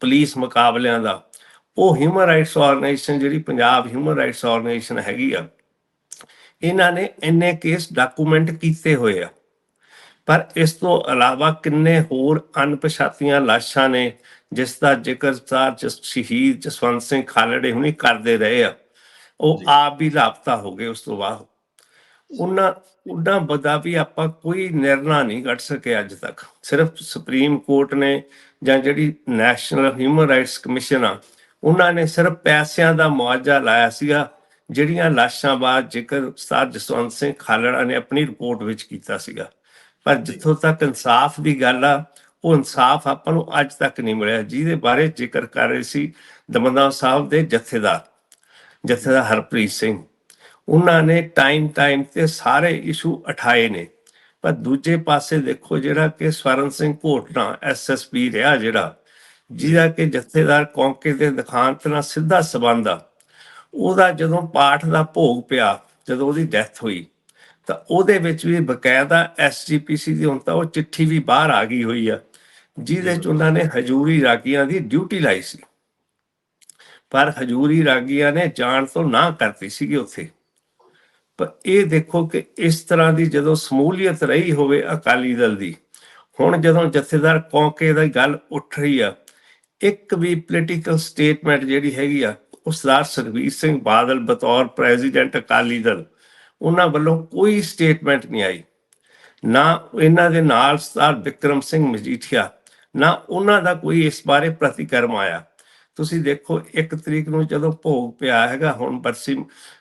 ਪੁਲਿਸ ਮੁਕਾਬਲਿਆਂ ਦਾ, ਉਹ ਹਿਊਮਨ ਰਾਈਟਸ ਆਰਗੇਨਾਈਜੇਸ਼ਨ ਜਿਹੜੀ ਪੰਜਾਬ ਹਿਊਮਨ ਰਾਈਟਸ ਆਰਗੇਨਾਈਜੇਸ਼ਨ ਹੈਗੀ ਆ, ਇਹਨਾਂ ਨੇ ਇੰਨੇ ਕੇਸ ਡਾਕੂਮੈਂਟ ਕੀਤੇ ਹੋਏ ਆ। ਪਰ ਇਸ ਤੋਂ ਇਲਾਵਾ ਕਿੰਨੇ ਹੋਰ ਅਣਪਛਾਤੀਆਂ ਲਾਸ਼ਾਂ ਨੇ ਜਿਸ ਦਾ ਜ਼ਿਕਰ ਸਰ ਸ਼ਹੀਦ ਜਸਵੰਤ ਸਿੰਘ ਖਾਲੜੇ ਹੁਣੀ ਕਰਦੇ ਰਹੇ ਆ। ਉਹ। ਆਪ ਵੀ ਲਾਪਤਾ ਹੋ ਗਏ ਉਸ ਤੋਂ ਬਾਅਦ। ਉਹਨਾਂ ਉਹਨਾਂ ਬਦਾ ਵੀ ਆਪਾਂ ਕੋਈ ਨਿਰਣਾ ਨਹੀਂ ਕੱਢ ਸਕੇ ਅੱਜ ਤੱਕ। ਸਿਰਫ ਸੁਪਰੀਮ ਕੋਰਟ ਨੇ ਜਾਂ ਜਿਹੜੀ ਨੈਸ਼ਨਲ ਹਿਊਮਨ ਰਾਈਟਸ ਕਮਿਸ਼ਨ ਆ ਉਹਨਾਂ ਨੇ ਸਿਰਫ ਪੈਸਿਆਂ ਦਾ ਮੁਆਵਜ਼ਾ ਲਾਇਆ ਸੀਗਾ ਜਿਹੜੀਆਂ ਲਾਸ਼ਾਂ ਬਾਅਦ ਜ਼ਿਕਰ ਸਰ ਜਸਵੰਤ ਸਿੰਘ ਖਾਲੜਾ ਨੇ ਆਪਣੀ ਰਿਪੋਰਟ ਵਿੱਚ ਕੀਤਾ ਸੀਗਾ। ਪਰ ਜਿੱਥੋਂ ਤੱਕ ਇਨਸਾਫ ਦੀ ਗੱਲ ਆ ਉਹ ਇਨਸਾਫ ਆਪਾਂ ਨੂੰ ਅੱਜ ਤੱਕ ਨਹੀਂ ਮਿਲਿਆ। ਜਿਹਦੇ ਬਾਰੇ ਜ਼ਿਕਰ ਕਰ ਰਹੇ ਸੀ ਦਮਦਮਾ ਸਾਹਿਬ ਦੇ ਜਥੇਦਾਰ ਜਥੇਦਾਰ ਹਰਪ੍ਰੀਤ ਸਿੰਘ। ਉਹਨਾਂ ਨੇ ਟਾਈਮ ਟਾਈਮ ਤੇ ਸਾਰੇ ਇਸ਼ੂ ਉਠਾਏ ਨੇ। ਪਰ ਦੂਜੇ ਪਾਸੇ ਦੇਖੋ ਜਿਹੜਾ ਕਿ ਸਵਰਨ ਸਿੰਘ ਘੋਟਣਾ ਐਸਐਸਪੀ ਰਿਹਾ ਜਿਹੜਾ ਜਿਹਦਾ ਕਿ ਜਥੇਦਾਰ ਕੌਂਕੇ ਦੇ ਦਿਖਾਂਤ ਨਾਲ ਸਿੱਧਾ ਸਬੰਧ ਆ। ਉਹਦਾ ਜਦੋਂ ਪਾਠ ਦਾ ਭੋਗ ਪਿਆ ਜਦੋਂ ਉਹਦੀ ਡੈਥ ਹੋਈ ਤਾਂ ਉਹਦੇ ਵਿੱਚ ਵੀ ਬਕਾਇਦਾ ਐਸਜੀਪੀਸੀ ਦੀ ਹੁਣ ਤਾਂ ਉਹ ਚਿੱਠੀ ਵੀ ਬਾਹਰ ਆ ਗਈ ਹੋਈ ਆ ਜਿਹਦੇ ਚ ਉਹਨਾਂ ਨੇ ਹਜੂਰੀ ਰਾਗੀਆਂ ਦੀ ਡਿਊਟੀ ਲਾਈ ਸੀ। ਪਰ ਹਜੂਰੀ ਰਾਗੀਆਂ ਨੇ ਜਾਣ ਤੋਂ ਨਾ ਕਰਤੀ ਸੀਗੀ ਉੱਥੇ। ਪਰ ਇਹ ਦੇਖੋ ਕਿ ਇਸ ਤਰ੍ਹਾਂ ਦੀ ਜਦੋਂ ਸਮੂਲੀਅਤ ਰਹੀ ਹੋਵੇ ਅਕਾਲੀ ਦਲ ਦੀ ਹੁਣ ਜਦੋਂ ਜਥੇਦਾਰ ਕੌਂਕੇ ਦੀ ਗੱਲ ਉੱਠ ਰਹੀ ਆ ਇੱਕ ਵੀ ਪੋਲੀਟੀਕਲ ਸਟੇਟਮੈਂਟ ਜਿਹੜੀ ਹੈਗੀ ਆ ਉਹ ਸਰਦਾਰ ਸੁਖਬੀਰ ਸਿੰਘ ਬਾਦਲ ਬਤੌਰ ਪ੍ਰੈਜ਼ੀਡੈਂਟ ਅਕਾਲੀ ਦਲ ਉਹਨਾਂ ਵੱਲੋਂ ਕੋਈ ਸਟੇਟਮੈਂਟ ਨਹੀਂ ਆਈ। ਨਾ ਇਹਨਾਂ ਦੇ ਨਾਲ ਸਰਦਾਰ ਵਿਕਰਮ ਸਿੰਘ ਮਜੀਠੀਆ, ਨਾ ਉਹਨਾਂ ਦਾ ਕੋਈ ਇਸ ਬਾਰੇ ਪ੍ਰਤੀਕਰਮ ਆਇਆ। ਤੁਸੀਂ ਦੇਖੋ, ਇੱਕ ਤਰੀਕ ਨੂੰ ਜਦੋਂ ਭੋਗ ਪਿਆ ਹੈਗਾ, ਹੁਣ ਬਰਸੀ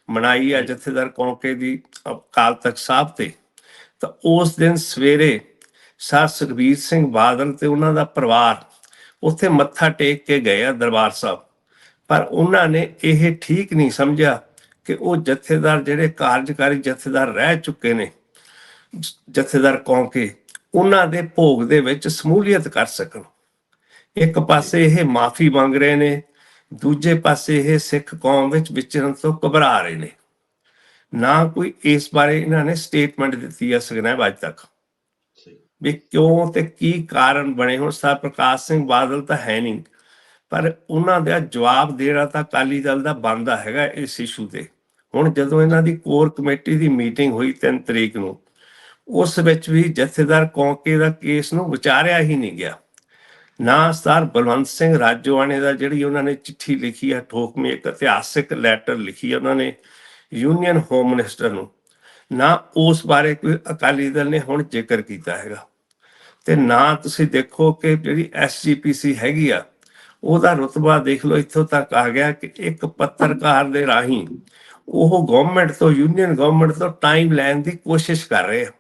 ਮਨਾਈ ਆ ਜਥੇਦਾਰ ਕੌਂਕੇ ਦੀ ਅਕਾਲ ਤਖਤ ਸਾਹਿਬ ਤੇ, ਤਾਂ ਉਸ ਦਿਨ ਸਵੇਰੇ ਸਰ ਸੁਖਬੀਰ ਸਿੰਘ ਬਾਦਲ ਤੇ ਉਹਨਾਂ ਦਾ ਪਰਿਵਾਰ ਉੱਥੇ ਮੱਥਾ ਟੇਕ ਕੇ ਗਏ ਆ ਦਰਬਾਰ ਸਾਹਿਬ। ਪਰ ਉਹਨਾਂ ਨੇ ਇਹ ਠੀਕ ਨਹੀਂ ਸਮਝਿਆ ਕਿ ਉਹ ਜਥੇਦਾਰ ਜਿਹੜੇ ਕਾਰਜਕਾਰੀ ਜਥੇਦਾਰ ਰਹਿ ਚੁੱਕੇ ਨੇ ਜਥੇਦਾਰ ਕੌਂਕੇ ਉਹਨਾਂ ਦੇ ਭੋਗ ਦੇ ਵਿੱਚ ਸਮੂਲੀਅਤ ਕਰ ਸਕਣ। ਇੱਕ ਪਾਸੇ ਇਹ ਮਾਫੀ ਮੰਗ ਰਹੇ ਨੇ ਦੂਜੇ ਪਾਸੇ ਇਹ ਸਿੱਖ ਕੌਮ ਵਿੱਚ ਵਿਚਰਨ ਤੋਂ ਘਬਰਾ ਰਹੇ ਨੇ। ਨਾ ਕੋਈ ਇਸ ਬਾਰੇ ਇਹਨਾਂ ਨੇ ਸਟੇਟਮੈਂਟ ਦਿੱਤੀ ਹੈ ਸਕਣਾ ਅੱਜ ਤੱਕ। ਵੀ ਕਿਉਂ ਤੇ ਕੀ ਕਾਰਨ ਬਣੇ ਹੁਣ ਸਰ ਪ੍ਰਕਾਸ਼ ਸਿੰਘ ਬਾਦਲ ਤਾਂ ਹੈ ਨਹੀਂ ਪਰ ਉਹਨਾਂ ਦਾ ਜਵਾਬ ਦੇਣਾ ਤਾਂ ਅਕਾਲੀ ਦਲ ਦਾ ਬਣਦਾ ਹੈਗਾ ਇਸ ਇਸ਼ੂ ਤੇ। ਹੁਣ ਜਦੋਂ ਇਹਨਾਂ ਦੀ ਕੋਰ ਕਮੇਟੀ ਦੀ ਮੀਟਿੰਗ ਹੋਈ 3 ਤਰੀਕ ਨੂੰ, ਉਸ ਵਿੱਚ ਵੀ ਜਥੇਦਾਰ ਕੌਂਕੇ ਦਾ ਕੇਸ ਨੂੰ ਵਿਚਾਰਿਆ ਹੀ ਨਹੀਂ ਗਿਆ। ਨਾ ਸਰ ਬਲਵੰਤ ਸਿੰਘ ਰਾਜੋਆਣੇ ਦਾ ਜਿਹੜੀ ਉਹਨਾਂ ਨੇ ਚਿੱਠੀ ਲਿਖੀ ਹੈ ਠੋਕਮੀ ਇੱਕ ਇਤਿਹਾਸਿਕ ਲੈਟਰ ਲਿਖੀ ਉਹਨਾਂ ਨੇ ਯੂਨੀਅਨ ਹੋਮ ਮਿਨਿਸਟਰ ਨੂੰ, ਨਾ ਉਸ ਬਾਰੇ ਕੋਈ ਅਕਾਲੀ ਦਲ ਨੇ ਹੁਣ ਜ਼ਿਕਰ ਕੀਤਾ ਹੈਗਾ। ਤੇ ਨਾ ਤੁਸੀਂ ਦੇਖੋ ਕਿ ਜਿਹੜੀ ਐਸਜੀਪੀਸੀ ਹੈਗੀ ਆ, ਉਹਦਾ ਰੁਤਬਾ ਦੇਖ ਲਓ, ਇੱਥੋਂ ਤੱਕ ਆ ਗਿਆ ਕਿ ਇੱਕ ਪੱਤਰਕਾਰ ਦੇ ਰਾਹੀਂ ਉਹ ਗਵਰਨਮੈਂਟ ਤੋਂ ਯੂਨੀਅਨ ਗਵਰਨਮੈਂਟ ਤੋਂ ਟਾਈਮ ਲੈਣ ਦੀ ਕੋਸ਼ਿਸ਼ ਕਰ ਰਹੇ ਆ।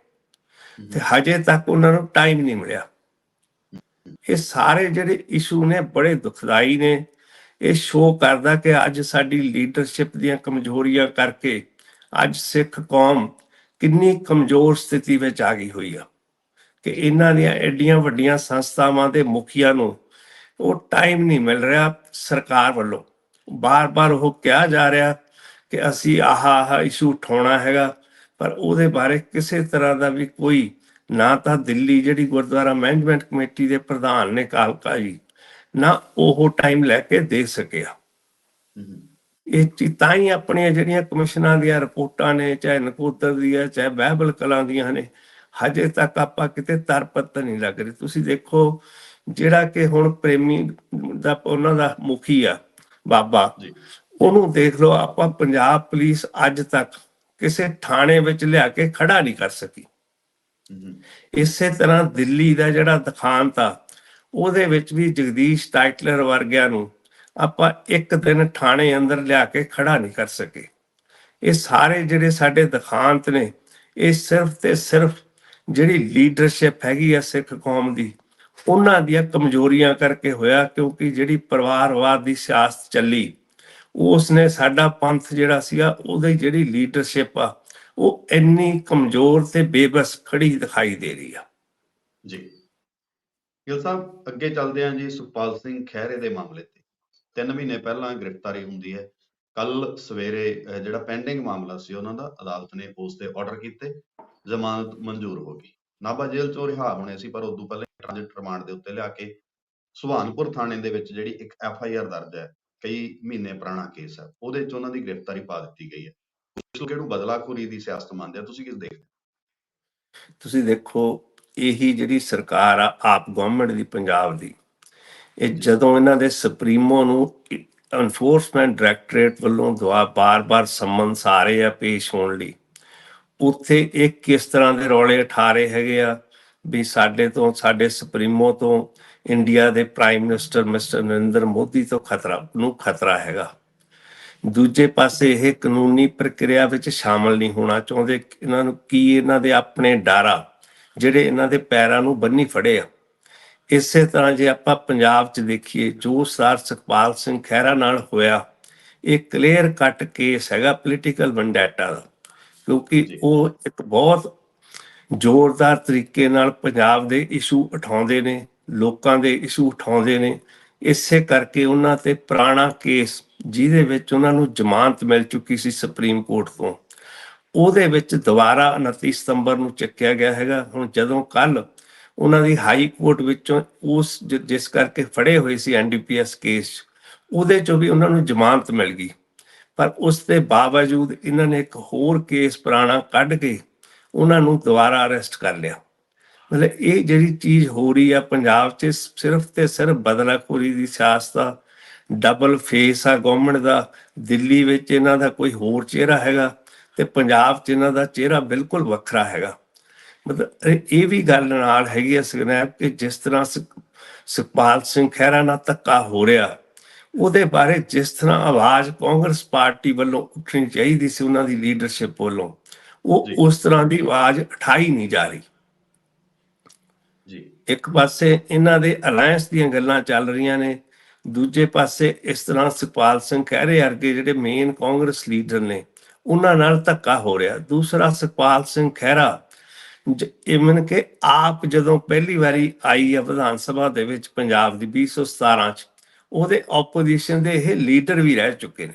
ਤੇ ਹਜੇ ਤੱਕ ਉਹਨਾਂ ਨੂੰ ਟਾਈਮ ਨਹੀਂ ਮਿਲਿਆ। ਇਹ ਸਾਰੇ ਜਿਹੜੇ ਇਸ਼ੂ ਨੇ ਬੜੇ ਦੁਖਦਾਈ ਨੇ। ਇਹ ਸ਼ੋਅ ਕਰਦਾ ਕਿ ਅੱਜ ਸਾਡੀ ਲੀਡਰਸ਼ਿਪ ਦੀਆਂ ਕਮਜ਼ੋਰੀਆਂ ਕਰਕੇ ਅੱਜ ਸਿੱਖ ਕੌਮ ਕਿੰਨੀ ਕਮਜ਼ੋਰ ਸਥਿਤੀ ਵਿੱਚ ਆ ਗਈ ਹੋਈ ਆ। ਕਿ ਇਹਨਾਂ ਦੀਆਂ ਐਡੀਆਂ ਵੱਡੀਆਂ ਸੰਸਥਾਵਾਂ ਦੇ ਮੁਖੀਆਂ ਨੂੰ ਉਹ ਟਾਈਮ ਨਹੀਂ ਮਿਲ ਰਿਹਾ ਸਰਕਾਰ ਵੱਲੋਂ। ਬਾਰ-ਬਾਰ ਉਹ ਕਿਹਾ ਜਾ ਰਿਹਾ ਕਿ ਅਸੀਂ ਆਹ ਆਹ ਇਸ਼ੂ ਉਠਾਉਣਾ ਹੈਗਾ। ਪਰ ਉਹਦੇ ਬਾਰੇ ਕਿਸੇ ਤਰ੍ਹਾਂ ਦਾ ਵੀ ਕੋਈ, ਨਾ ਤਾਂ ਦਿੱਲੀ ਜਿਹੜੀ ਗੁਰਦੁਆਰਾ ਮੈਨੇਜਮੈਂਟ ਕਮੇਟੀ ਦੇ ਪ੍ਰਧਾਨ ਨੇ ਕਾਲਕਾ ਜੀ ਨਾ ਉਹ ਟਾਈਮ ਲੈ ਕੇ ਦੇ ਸਕਿਆ। ਇਹ ਤਾਂ ਹੀ ਆਪਣੀਆਂ ਜਿਹੜੀਆਂ ਕਮਿਸ਼ਨਾਂ ਦੀਆਂ ਰਿਪੋਰਟਾਂ ਨੇ, ਚਾਹੇ ਨਕੋਦਰ ਦੀਆਂ, ਚਾਹੇ ਬਹਿਬਲ ਕਲਾਂ ਦੀਆਂ ਨੇ, ਹਜੇ ਤੱਕ ਆਪਾਂ ਕਿਤੇ ਤਰਪਤ ਨਹੀਂ ਲੱਗ ਰਹੀ। ਤੁਸੀਂ ਦੇਖੋ, ਜਿਹੜਾ ਕਿ ਹੁਣ ਪ੍ਰੇਮੀ ਦਾ, ਉਹਨਾਂ ਦਾ ਮੁਖੀ ਆ, ਬਾਬਾ। ਉਹਨੂੰ ਦੇਖ ਲਓ ਆਪਾਂ ਪੰਜਾਬ ਪੁਲਿਸ ਅੱਜ ਤੱਕ ਕਿਸੇ ਥਾਣੇ ਵਿੱਚ ਲਿਆ ਕੇ ਖੜਾ ਨਹੀਂ ਕਰ ਸਕੀ। ਇਸੇ ਤਰ੍ਹਾਂ ਦਿੱਲੀ ਦਾ ਜਿਹੜਾ ਦਖਾਂਤ ਆ ਉਹਦੇ ਵਿੱਚ ਵੀ ਜਗਦੀਸ਼ ਟਾਈਟਲਰ ਵਰਗਿਆਂ ਨੂੰ ਆਪਾਂ ਇੱਕ ਦਿਨ ਥਾਣੇ ਅੰਦਰ ਲਿਆ ਕੇ ਖੜਾ ਨਹੀਂ ਕਰ ਸਕੇ। ਇਹ ਸਾਰੇ ਜਿਹੜੇ ਸਾਡੇ ਦਖਾਂਤ ਨੇ ਇਹ ਸਿਰਫ ਤੇ ਸਿਰਫ ਜਿਹੜੀ ਲੀਡਰਸ਼ਿਪ ਹੈਗੀ ਆ ਸਿੱਖ ਕੌਮ ਦੀ ਉਹਨਾਂ ਦੀਆਂ ਕਮਜ਼ੋਰੀਆਂ ਕਰਕੇ ਹੋਇਆ ਕਿਉਂਕਿ ਜਿਹੜੀ ਪਰਿਵਾਰਵਾਦ ਦੀ ਸਿਆਸਤ ਚੱਲੀ ਉਸ ਨੇ ਸਾਡਾ ਪੰਥ ਜਿਹੜਾ ਸੀਗਾ, ਉਹਦੀ ਜਿਹੜੀ ਲੀਡਰਸ਼ਿਪ ਆ, ਉਹ ਇੰਨੀ ਕਮਜ਼ੋਰ ਤੇ ਬੇਬਸ ਖੜੀ ਦਿਖਾਈ ਦੇ ਰਹੀ ਆ। ਜੀ। ਗਿਲ ਸਾਹਿਬ, ਅੱਗੇ ਚੱਲਦੇ ਹਾਂ ਜੀ ਸੁਖਪਾਲ ਸਿੰਘ ਖਹਿਰੇ ਦੇ ਮਾਮਲੇ ਤੇ। ਤਿੰਨ ਮਹੀਨੇ ਪਹਿਲਾਂ ਗ੍ਰਿਫਤਾਰੀ ਹੁੰਦੀ ਹੈ। ਕੱਲ ਸਵੇਰੇ ਜਿਹੜਾ ਪੈਂਡਿੰਗ ਮਾਮਲਾ ਸੀ ਉਹਨਾਂ ਦਾ, ਅਦਾਲਤ ਨੇ ਉਸ ਤੇ ਆਰਡਰ ਕੀਤੇ, ਜ਼ਮਾਨਤ ਮਨਜ਼ੂਰ ਹੋ ਗਈ। ਨਾਭਾ ਜੇਲ੍ਹ ਚੋਂ ਰਿਹਾ ਹੋਣੇ ਸੀ, ਪਰ ਉਦੋਂ ਪਹਿਲਾਂ ਟ੍ਰਾਂਜ਼ਿਟ ਰਿਮਾਂਡ ਦੇ ਉੱਤੇ ਲਿਆ ਕੇ ਸੁਭਾਨਪੁਰ ਥਾਣੇ ਦੇ ਵਿੱਚ ਜਿਹੜੀ ਇੱਕ ਐਫ ਆਈ ਆਰ ਦਰਜ ਹੈ ਕਈ ਮਹੀਨੇ ਪੁਰਾਣਾ ਕੇਸ ਹੈ ਉਹਦੇ ਚ ਉਹਨਾਂ ਦੀ ਗ੍ਰਿਫਤਾਰੀ ਪਾ ਦਿੱਤੀ ਗਈ ਹੈ। ਕੁਝ ਲੋਕ ਇਹਨੂੰ ਬਦਲਾਖੋਰੀ ਦੀ ਸਿਆਸਤ ਮੰਨਦੇ ਆ ਤੁਸੀਂ ਕਿਸ ਦੇਖਦੇ? ਤੁਸੀਂ ਦੇਖੋ ਇਹੀ ਜਿਹੜੀ ਸਰਕਾਰ ਆ ਆਪ ਗਵਰਨਮੈਂਟ ਦੀ ਪੰਜਾਬ ਦੀ ਇਹ ਜਦੋਂ ਇਹਨਾਂ ਦੇ ਸੁਪਰੀਮੋ ਨੂੰ ਐਨਫੋਰਸਮੈਂਟ ਡਾਇਰੈਕਟੋਰੇਟ ਵੱਲੋਂ ਦੁਆ ਬਾਰ-ਬਾਰ ਸੰਮਨ ਸਾਰੇ ਆ ਪੇਸ਼ ਹੋਣ ਲਈ ਉੱਥੇ ਇਹ ਕਿਸ ਤਰ੍ਹਾਂ ਦੇ ਰੌਲੇ ਉਠਾ ਰਹੇ ਹੈਗੇ ਆ? ਵੀ ਸਾਡੇ ਤੋਂ ਸਾਡੇ ਸੁਪਰੀਮੋ ਤੋਂ ਇੰਡੀਆ ਦੇ prime minister mister Narendra Modi ਤੋਂ ਖਤਰਾ ਨੂੰ ਖਤਰਾ ਹੈਗਾ। ਦੂਜੇ ਪਾਸੇ ਇਹ ਕਾਨੂੰਨੀ ਪ੍ਰਕਿਰਿਆ ਵਿੱਚ ਸ਼ਾਮਲ ਨਹੀਂ ਹੋਣਾ ਚਾਹੁੰਦੇ। ਇਹਨਾਂ ਨੂੰ ਕੀ ਇਹਨਾਂ ਦੇ ਆਪਣੇ ਡਾਰਾ ਜਿਹੜੇ ਇਹਨਾਂ ਦੇ ਪੈਰਾਂ ਨੂੰ ਬੰਨੀ ਫੜੇ ਆ। ਇਸੇ ਤਰ੍ਹਾਂ ਜੇ ਆਪਾਂ ਪੰਜਾਬ 'ਚ ਦੇਖੀਏ ਜੋ ਸਰ ਸੁਖਪਾਲ ਸਿੰਘ ਖਹਿਰਾ ਨਾਲ ਹੋਇਆ ਇਹ ਕਲੀਅਰ ਕੱਟ ਕੇਸ ਹੈਗਾ ਪੋਲੀਟੀਕਲ ਵੈਂਡੈਟਾ ਦਾ। ਕਿਉਂਕਿ। ਉਹ ਇੱਕ ਬਹੁਤ ਜ਼ੋਰਦਾਰ ਤਰੀਕੇ ਨਾਲ ਪੰਜਾਬ ਦੇ ਇਸ਼ੂ ਉਠਾਉਂਦੇ ਨੇ ਲੋਕਾਂ ਦੇ ਇਸ਼ੂ ਉਠਾਉਂਦੇ ਨੇ। ਇਸੇ ਕਰਕੇ ਉਹਨਾਂ ਤੇ ਪੁਰਾਣਾ ਕੇਸ, ਜਿਹਦੇ ਵਿੱਚ ਉਹਨਾਂ ਨੂੰ ਜ਼ਮਾਨਤ ਮਿਲ ਚੁੱਕੀ ਸੀ ਸੁਪਰੀਮ ਕੋਰਟ ਤੋਂ, ਉਹਦੇ ਵਿੱਚ ਦੁਬਾਰਾ 29 ਸਤੰਬਰ ਨੂੰ ਚੱਕਿਆ ਗਿਆ ਹੈਗਾ। ਹੁਣ ਜਦੋਂ ਕੱਲ ਉਹਨਾਂ ਦੀ ਹਾਈ ਕੋਰਟ ਵਿੱਚੋਂ ਉਸ ਜ- ਜਿਸ ਕਰਕੇ ਫੜੇ ਹੋਏ ਸੀ ਐਨਡੀਪੀਐਸ ਕੇਸ, ਉਹਦੇ ਚੋਂ ਵੀ ਉਹਨਾਂ ਨੂੰ ਜ਼ਮਾਨਤ ਮਿਲ ਗਈ। ਪਰ ਉਸ ਦੇ ਬਾਵਜੂਦ ਇਹਨਾਂ ਨੇ ਇੱਕ ਹੋਰ ਕੇਸ ਪੁਰਾਣਾ ਕੱਢ ਕੇ ਉਹਨਾਂ ਨੂੰ ਦੁਬਾਰਾ ਅਰੈਸਟ ਕਰ ਲਿਆ। ਮਤਲਬ ਇਹ ਜਿਹੜੀ ਚੀਜ਼ ਹੋ ਰਹੀ ਆ ਪੰਜਾਬ 'ਚ ਸਿਰਫ ਤੇ ਸਿਰਫ ਬਦਲਾਖੋਰੀ ਦੀ ਸਿਆਸਤ ਆ ਡਬਲ ਫੇਸ ਆ ਗਵਰਨਮੈਂਟ ਦਾ ਦਿੱਲੀ ਵਿੱਚ ਇਹਨਾਂ ਦਾ ਕੋਈ ਹੋਰ ਚਿਹਰਾ ਹੈਗਾ ਤੇ ਪੰਜਾਬ 'ਚ ਇਹਨਾਂ ਦਾ ਚਿਹਰਾ ਬਿਲਕੁਲ ਵੱਖਰਾ ਹੈਗਾ ਮਤਲਬ ਇਹ- ਵੀ ਗੱਲ ਨਾਲ ਹੈਗੀ ਆ ਸਗਨੈਪ ਕਿ ਜਿਸ ਤਰ੍ਹਾਂ ਸੁਖ- ਸੁਖਪਾਲ ਸਿੰਘ ਖਹਿਰਾ ਨਾਲ ਧੱਕਾ ਹੋ ਰਿਹਾ ਉਹਦੇ ਬਾਰੇ ਜਿਸ ਤਰ੍ਹਾਂ ਆਵਾਜ਼ ਕਾਂਗਰਸ ਪਾਰਟੀ ਵੱਲੋਂ ਉੱਠਣੀ ਚਾਹੀਦੀ ਸੀ ਉਹਨਾਂ ਦੀ ਲੀਡਰਸ਼ਿਪ ਵੱਲੋਂ ਉਹ। ਉਸ ਤਰ੍ਹਾਂ ਦੀ ਆਵਾਜ਼ ਉਠਾਈ ਨਹੀਂ ਜਾ ਰਹੀ ਇੱਕ ਪਾਸੇ ਇਹਨਾਂ ਦੇ ਅਲਾਈਅੰਸ ਦੀਆਂ ਗੱਲਾਂ ਚੱਲ ਰਹੀਆਂ ਨੇ, ਦੂਜੇ ਪਾਸੇ ਇਸ ਤਰ੍ਹਾਂ ਸੁਖਪਾਲ ਸਿੰਘ ਖਹਿਰੇ ਵਰਗੇ ਜਿਹੜੇ ਮੇਨ ਕਾਂਗਰਸ ਲੀਡਰ ਨੇ, ਉਹਨਾਂ ਨਾਲ ਧੱਕਾ ਹੋ ਰਿਹਾ। ਦੂਸਰਾ ਸੁਖਪਾਲ ਸਿੰਘ ਖਹਿਰਾ ਇਵਨ ਕਿ ਆਪ ਜਦੋਂ ਪਹਿਲੀ ਵਾਰੀ ਆਈ ਆ ਵਿਧਾਨ ਸਭਾ ਦੇ ਵਿੱਚ ਪੰਜਾਬ ਦੀ 2017 ਚ, ਉਹਦੇ ਆਪੋਜੀਸ਼ਨ ਦੇ ਇਹ ਲੀਡਰ ਵੀ ਰਹਿ ਚੁੱਕੇ ਨੇ।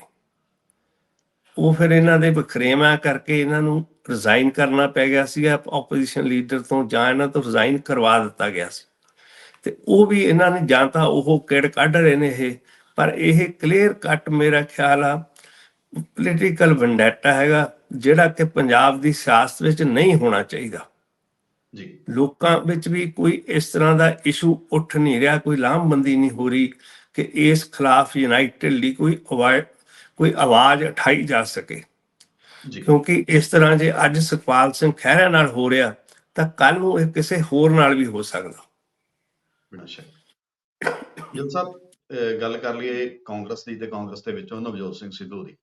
ਉਹ ਫਿਰ ਇਹਨਾਂ ਦੇ ਵਖਰੇਵਾਂ ਕਰਕੇ ਇਹਨਾਂ ਨੂੰ ਰਿਜ਼ਾਈਨ ਕਰਨਾ ਪੈ ਗਿਆ ਸੀਗਾ ਆਪੋਜੀਸ਼ਨ ਲੀਡਰ ਤੋਂ ਜਾਂ ਇਹਨਾਂ ਤੋਂ ਰਿਜ਼ਾਈਨ ਕਰਵਾ ਦਿੱਤਾ ਗਿਆ ਸੀ। ਤੇ ਉਹ ਵੀ ਇਹਨਾਂ ਨੇ ਜਾਂ ਤਾਂ ਉਹ ਕਿੜ ਕੱਢ ਰਹੇ ਨੇ ਇਹ ਪਰ ਇਹ ਕਲੀਅਰ ਕੱਟ ਮੇਰਾ ਖਿਆਲ ਆ ਪੋਲੀਟੀਕਲ ਵੈਂਡੈਟਾ ਹੈਗਾ ਜਿਹੜਾ ਕਿ ਪੰਜਾਬ ਦੀ ਸਿਆਸਤ ਵਿੱਚ ਨਹੀਂ ਹੋਣਾ ਚਾਹੀਦਾ। ਜੀ। ਲੋਕਾਂ ਵਿੱਚ ਵੀ ਕੋਈ ਇਸ ਤਰ੍ਹਾਂ ਦਾ ਇਸ਼ੂ ਉੱਠ ਨਹੀਂ ਰਿਹਾ ਕੋਈ ਲਾਮਬੰਦੀ ਨਹੀਂ ਹੋ ਰਹੀ ਕਿ ਇਸ ਖਿਲਾਫ ਯੂਨਾਈਟਿਡ ਲਈ ਕੋਈ ਕੋਈ ਆਵਾਜ਼ ਉਠਾਈ ਜਾ ਸਕੇ। ਕਿਉਂਕਿ ਇਸ ਤਰ੍ਹਾਂ ਜੇ ਅੱਜ ਸੁਖਪਾਲ ਸਿੰਘ ਖਹਿਰਾ ਨਾਲ ਹੋ ਰਿਹਾ ਤਾਂ ਕੱਲ ਨੂੰ ਇਹ ਕਿਸੇ ਹੋਰ ਨਾਲ ਵੀ ਹੋ ਸਕਦਾ। ਗਿੱਲ ਸਾਹਿਬ ਗੱਲ ਕਰ ਲਈਏ ਕਾਂਗਰਸ ਦੀ ਤੇ ਕਾਂਗਰਸ ਦੇ ਵਿੱਚੋਂ ਨਵਜੋਤ ਸਿੰਘ ਸਿੱਧੂ ਦੀ।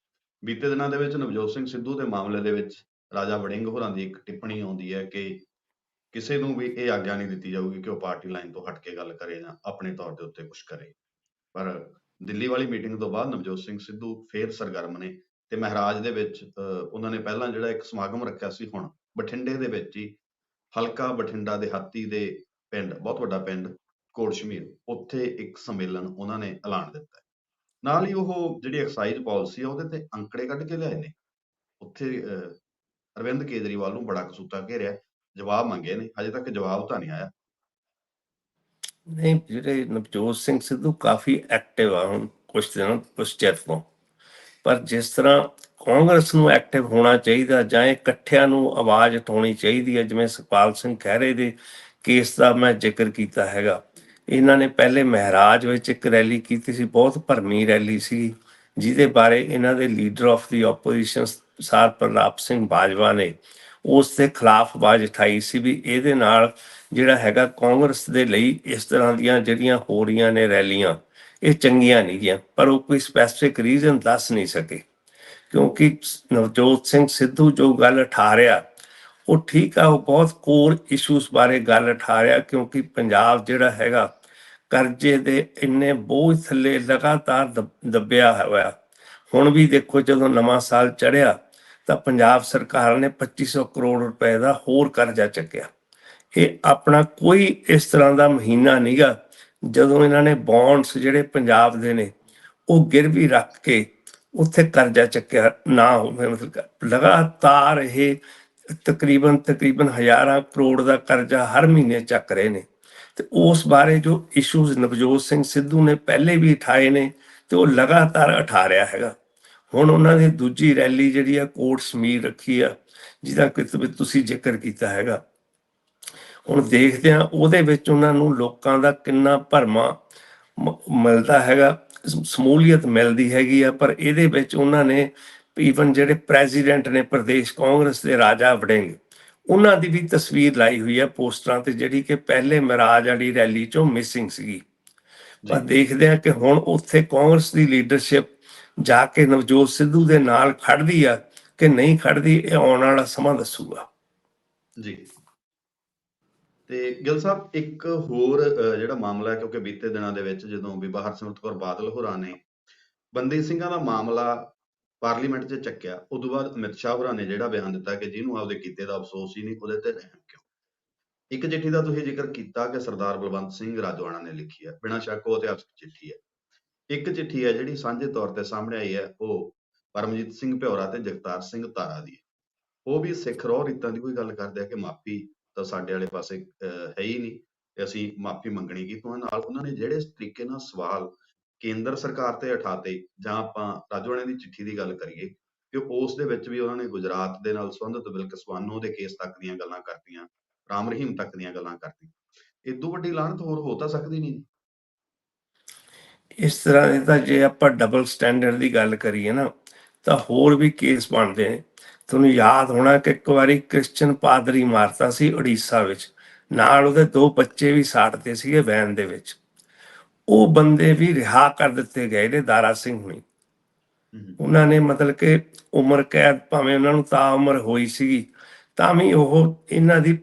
ਬੀਤੇ ਦਿਨਾਂ ਦੇ ਵਿੱਚ ਨਵਜੋਤ ਸਿੰਘ ਸਿੱਧੂ ਦੇ ਮਾਮਲੇ ਦੇ ਵਿੱਚ ਰਾਜਾ ਵੜਿੰਗ ਹੋਰਾਂ ਦੀ ਇੱਕ ਟਿੱਪਣੀ ਆਉਂਦੀ ਹੈ ਕਿ ਕਿਸੇ ਨੂੰ ਵੀ ਇਹ ਆਗਿਆ ਨਹੀਂ ਦਿੱਤੀ ਜਾਊਗੀ ਕਿ ਉਹ ਪਾਰਟੀ ਲਾਈਨ ਤੋਂ ਹਟ ਕੇ ਗੱਲ ਕਰੇ ਜਾਂ ਆਪਣੇ ਤੌਰ ਦੇ ਉੱਤੇ ਕੁਝ ਕਰੇ। ਪਰ ਦਿੱਲੀ ਵਾਲੀ ਮੀਟਿੰਗ ਤੋਂ ਬਾਅਦ ਨਵਜੋਤ ਸਿੰਘ ਸਿੱਧੂ ਫੇਰ ਸਰਗਰਮ ਨੇ ਤੇ ਮਹਾਰਾਜ ਦੇ ਵਿੱਚ ਉਹਨਾਂ ਨੇ ਪਹਿਲਾਂ ਜਿਹੜਾ ਇੱਕ ਸਮਾਗਮ ਰੱਖਿਆ ਸੀ ਹੁਣ ਬਠਿੰਡੇ ਦੇ ਵਿੱਚ ਹੀ ਹਲਕਾ ਬਠਿੰਡਾ ਦੇ ਹਾਤੀ ਦੇ ਪਿੰਡ ਬਹੁਤ ਵੱਡਾ ਪਿੰਡ ਕੋਟ ਸ਼ਮੀਰ ਉੱਥੇ ਇੱਕ ਸੰਮੇਲਨ ਉਹਨਾਂ ਨੇ ਐਲਾਨ ਦਿੱਤਾ ਨਾਲ ਹੀ ਉਹ ਜਿਹੜੀ ਐਕਸਾਈਜ਼ ਪਾਲਿਸੀ ਆ ਉਹਦੇ ਤੇ ਅੰਕੜੇ ਕੱਢ ਕੇ ਲਿਆਏ ਨੇ। ਉੱਥੇ ਅਹ, ਅਰਵਿੰਦ ਕੇਜਰੀਵਾਲ ਨੂੰ ਬੜਾ ਕਸੂਤਾ ਘੇਰਿਆ ਜਵਾਬ ਮੰਗੇ ਨੇ ਹਜੇ ਤੱਕ ਜਵਾਬ ਤਾਂ ਨਹੀਂ ਆਇਆ। ਨਹੀਂ, ਜਿਹੜੇ ਨਵਜੋਤ ਸਿੰਘ ਸਿੱਧੂ ਕਾਫੀ ਐਕਟਿਵ ਆ ਹੁਣ ਕੁਝ ਦਿਨਾਂ ਕੁਝ ਚਿਰ ਤੋਂ। ਪਰ ਜਿਸ ਤਰ੍ਹਾਂ ਕਾਂਗਰਸ ਨੂੰ ਐਕਟਿਵ ਹੋਣਾ ਚਾਹੀਦਾ ਜਾਂ ਇਕੱਠਿਆਂ ਨੂੰ ਆਵਾਜ਼ ਉਠਾਉਣੀ ਚਾਹੀਦੀ ਹੈ, ਜਿਵੇਂ ਸੁਖਪਾਲ ਸਿੰਘ ਖਹਿਰੇ ਦੇ ਕੇਸ ਦਾ ਮੈਂ ਜ਼ਿਕਰ ਕੀਤਾ ਹੈਗਾ। ਇਹਨਾਂ ਨੇ ਪਹਿਲੇ ਮਹਾਰਾਜ ਵਿੱਚ ਇੱਕ ਰੈਲੀ ਕੀਤੀ ਸੀ, ਬਹੁਤ ਭਰਮੀ ਰੈਲੀ ਸੀ, ਜਿਹਦੇ ਬਾਰੇ ਇਹਨਾਂ ਦੇ leader of the opposition sir Partap Singh Bajwa ਨੇ ਉਸ ਦੇ ਖਿਲਾਫ ਆਵਾਜ਼ ਉਠਾਈ ਸੀ ਵੀ ਇਹਦੇ ਨਾਲ ਜਿਹੜਾ ਹੈਗਾ ਕਾਂਗਰਸ ਦੇ ਲਈ ਇਸ ਤਰ੍ਹਾਂ ਦੀਆਂ ਜਿਹੜੀਆਂ ਹੋ ਰਹੀਆਂ ਨੇ ਰੈਲੀਆਂ, ਇਹ ਚੰਗੀਆਂ ਨਹੀਂ ਗੀਆਂ ਪਰ ਉਹ ਕੋਈ ਸਪੈਸਿਫਿਕ ਰੀਜ਼ਨ ਦੱਸ ਨਹੀਂ ਸਕੇ। ਕਿਉਂਕਿ ਨਵਜੋਤ ਸਿੰਘ ਸਿੱਧੂ ਜੋ ਗੱਲ ਉਠਾ ਰਿਹਾ, ਉਹ ਠੀਕ ਆ, ਉਹ ਬਹੁਤ ਕੋਰ ਇਸ਼ੂਸ ਬਾਰੇ ਗੱਲ ਉਠਾ ਰਿਹਾ, ਕਿਉਂਕਿ ਪੰਜਾਬ ਜਿਹੜਾ ਹੈਗਾ ਕਰਜ਼ੇ ਦੇ ਇੰਨੇ ਬੋਝ ਥੱਲੇ ਲਗਾਤਾਰ ਦਬ- ਦੱਬਿਆ ਹੋਇਆ। ਹੁਣ ਵੀ ਦੇਖੋ ਜਦੋਂ ਨਵਾਂ ਸਾਲ ਚੜਿਆ ਤਾਂ ਪੰਜਾਬ ਸਰਕਾਰ ਨੇ 2500 ਕਰੋੜ ਰੁਪਏ ਦਾ ਹੋਰ ਕਰਜ਼ਾ ਚੱਕਿਆ। ਇਹ ਆਪਣਾ ਕੋਈ ਇਸ ਤਰ੍ਹਾਂ ਦਾ ਮਹੀਨਾ ਨਹੀਂਗਾ। ਜਦੋਂ ਇਹਨਾਂ ਨੇ ਬੌਂਡਸ ਜਿਹੜੇ ਪੰਜਾਬ ਦੇ ਨੇ, ਉਹ ਗਿਰਵੀ ਰੱਖ ਕੇ ਉੱਥੇ ਕਰਜ਼ਾ ਚੱਕਿਆ ਨਾ ਹੋਵੇ। ਮਤਲਬ ਲਗਾਤਾਰ ਇਹ ਤਕਰੀਬਨ ਤਕਰੀਬਨ ਹਜ਼ਾਰਾਂ ਕਰੋੜ ਦਾ ਕਰਜ਼ਾ ਹਰ ਮਹੀਨੇ ਚੱਕ ਰਹੇ ਨੇ। ਤੇ ਉਸ ਬਾਰੇ ਜੋ ਇਸ਼ੂਜ਼ ਨਵਜੋਤ ਸਿੰਘ ਸਿੱਧੂ ਨੇ ਪਹਿਲੇ ਵੀ ਉਠਾਏ ਨੇ ਤੇ ਉਹ ਲਗਾਤਾਰ ਉਠਾ ਰਿਹਾ ਹੈਗਾ। ਹੁਣ ਉਹਨਾਂ ਨੇ ਦੂਜੀ ਰੈਲੀ ਜਿਹੜੀ ਆ, ਕੋਟ ਸਮੀਰ ਰੱਖੀ ਆ, ਜਿਹਦਾ ਕਿ ਤੁਸੀਂ ਜ਼ਿਕਰ ਕੀਤਾ ਹੈਗਾ। ਹੁਣ ਦੇਖਦੇ ਆ ਉਹਦੇ ਵਿੱਚ ਉਹਨਾਂ ਨੂੰ ਲੋਕਾਂ ਦਾ ਕਿੰਨਾ ਭਰਮਾ ਮਿਲਦਾ ਹੈਗਾ ਸਮੂਲੀਅਤ ਮਿਲਦੀ ਹੈਗੀ ਆ ਪਰ ਇਹਦੇ ਵਿੱਚ ਉਹਨਾਂ ਨੇ ਈਵਨ ਜਿਹੜੇ ਪ੍ਰੈਜ਼ੀਡੈਂਟ ਨੇ ਪ੍ਰਦੇਸ਼ ਕਾਂਗਰਸ ਦੇ ਰਾਜਾ ਵੜਿੰਗ ਉਹਨਾਂ ਦੀ ਵੀ ਤਸਵੀਰ ਲਾਈ ਹੋਈ ਆ ਪੋਸਟਰਾਂ ਤੇ ਜਿਹੜੀ ਕਿ ਪਹਿਲੇ ਮਹਾਰਾਜ ਵਾਲੀ ਰੈਲੀ ਚੋਂ ਮਿਸਿੰਗ ਸੀਗੀ। ਪਰ ਦੇਖਦੇ ਆ ਕਿ ਹੁਣ ਉੱਥੇ ਕਾਂਗਰਸ ਦੀ ਲੀਡਰਸ਼ਿਪ ਜਾ ਕੇ ਨਵਜੋਤ ਸਿੱਧੂ ਦੇ ਨਾਲ ਖੜਦੀ ਆ ਕਿ ਨਹੀਂ ਖੜਦੀ ਇਹ ਆਉਣ ਵਾਲਾ ਸਮਾਂ ਦੱਸੂਗਾ। ਜੀ। ਤੇ ਗਿੱਲ ਸਾਹਿਬ ਇੱਕ ਹੋਰ ਅਹ, ਜਿਹੜਾ ਮਾਮਲਾ ਹੈ ਕਿਉਂਕਿ ਬੀਤੇ ਦਿਨਾਂ ਦੇ ਵਿੱਚ ਜਦੋਂ ਬੀਬਾ ਹਰਸਿਮਰਤ ਕੌਰ ਬਾਦਲ ਹੋਰਾਂ ਨੇ ਬੰਦੀ ਸਿੰਘਾਂ ਦਾ ਮਾਮਲਾ ਪਾਰਲੀਮੈਂਟ 'ਚ ਚੱਕਿਆ ਉਦੋਂ ਬਾਅਦ ਅਮਿਤ ਸ਼ਾਹ ਹੋਰਾਂ ਨੇ ਜਿਹੜਾ ਬਿਆਨ ਦਿੱਤਾ ਕਿ ਜਿਹਨੂੰ ਆਪਦੇ ਕੀਤੇ ਦਾ ਅਫਸੋਸ ਹੀ ਨਹੀਂ ਉਹਦੇ ਤੇ ਰਹਿਮ ਕਿਉਂ? ਇੱਕ ਚਿੱਠੀ ਦਾ ਤੁਸੀਂ ਜ਼ਿਕਰ ਕੀਤਾ ਕਿ ਸਰਦਾਰ ਬਲਵੰਤ ਸਿੰਘ ਰਾਜਵਾਣਾ ਨੇ ਲਿਖੀ ਹੈ ਬਿਨਾਂ ਸ਼ੱਕ ਉਹ ਇਤਿਹਾਸਕ ਚਿੱਠੀ ਹੈ। ਇੱਕ ਚਿੱਠੀ ਹੈ ਜਿਹੜੀ ਸਾਂਝੇ ਤੌਰ ਤੇ ਸਾਹਮਣੇ ਆਈ ਹੈ ਉਹ ਪਰਮਜੀਤ ਸਿੰਘ ਭਿਓਰਾ ਤੇ ਜਗਤਾਰ ਸਿੰਘ ਤਾਰਾ ਦੀ ਹੈ। ਉਹ ਵੀ ਸਿੱਖ ਰੋਹ ਰੀਤਾਂ ਦੀ ਕੋਈ ਗੱਲ ਕਰਦੇ ਆ ਕਿ ਮਾਫੀ ਤਾਂ ਸਾਡੇ ਵਾਲੇ ਪਾਸੇ ਹੈ ਹੀ ਨਹੀਂ ਤੇ ਅਸੀਂ ਮਾਫੀ ਮੰਗਣੀ ਕੀ? ਤੋਂ ਨਾਲ ਉਹਨਾਂ ਨੇ ਜਿਹੜੇ ਤਰੀਕੇ ਨਾਲ ਸਵਾਲ ਕੇਂਦਰ ਸਰਕਾਰ ਤੇ ਉਠਾਤੇ, ਜਾਂ ਆਪਾਂ ਰਾਜਵਾਨੇ ਦੀ ਚਿੱਠੀ ਦੀ ਗੱਲ ਕਰੀਏ ਕਿ ਉਸ ਦੇ ਵਿੱਚ ਵੀ ਉਹਨਾਂ ਨੇ ਗੁਜਰਾਤ ਦੇ ਨਾਲ ਸੰਬੰਧਿਤ ਬਿਲਕਿਸਵਾਨੋ ਦੇ ਕੇਸ ਤੱਕ ਦੀਆਂ ਗੱਲਾਂ ਕਰਤੀਆਂ, ਰਾਮ ਰਹੀਮ ਤੱਕ ਦੀਆਂ ਗੱਲਾਂ ਕਰਤੀਆਂ। ਇਦੋਂ ਵੱਡੀ ਲਾਹਨਤ ਹੋਰ ਹੋ ਤਾਂ ਸਕਦੀ ਨਹੀਂ। ਇਸ ਤਰ੍ਹਾਂ ਦੇ ਤਾਂ ਜੇ ਆਪਾਂ ਡਬਲ ਸਟੈਂਡਰਡ ਦੀ ਗੱਲ ਕਰੀਏ ਨਾ, ਤਾਂ ਹੋਰ ਵੀ ਕੇਸ ਬਣਦੇ ਨੇ। ਤੁਹਾਨੂੰ ਯਾਦ ਹੋਣਾ ਕਿ ਇੱਕ ਵਾਰੀ ਕ੍ਰਿਸਚਨ ਪਾਦਰੀ ਮਾਰਤਾ ਸੀ ਉੜੀਸਾ ਵਿੱਚ। ਨਾਲ ਉਹਦੇ ਦੋ ਬੱਚੇ ਵੀ ਸਾੜਤੇ ਸੀਗੇ ਵੈਨ ਦੇ ਵਿੱਚ। ਉਹ ਬੰਦੇ ਵੀ ਰਿਹਾ ਕਰ ਦਿੱਤੇ ਗਏ ਨੇ ਦਾਰਾ ਸਿੰਘ ਹੁਣੀ। ਉਹਨਾਂ ਨੇ ਮਤਲਬ ਕਿ ਉਮਰ ਕੈਦ ਭਾਵੇਂ ਉਹਨਾਂ ਨੂੰ ਤਾਂ ਉਮਰ ਹੋਈ ਸੀਗੀ ਤਾਂ ਵੀ ਉਹ ਇਹਨਾਂ ਦੀ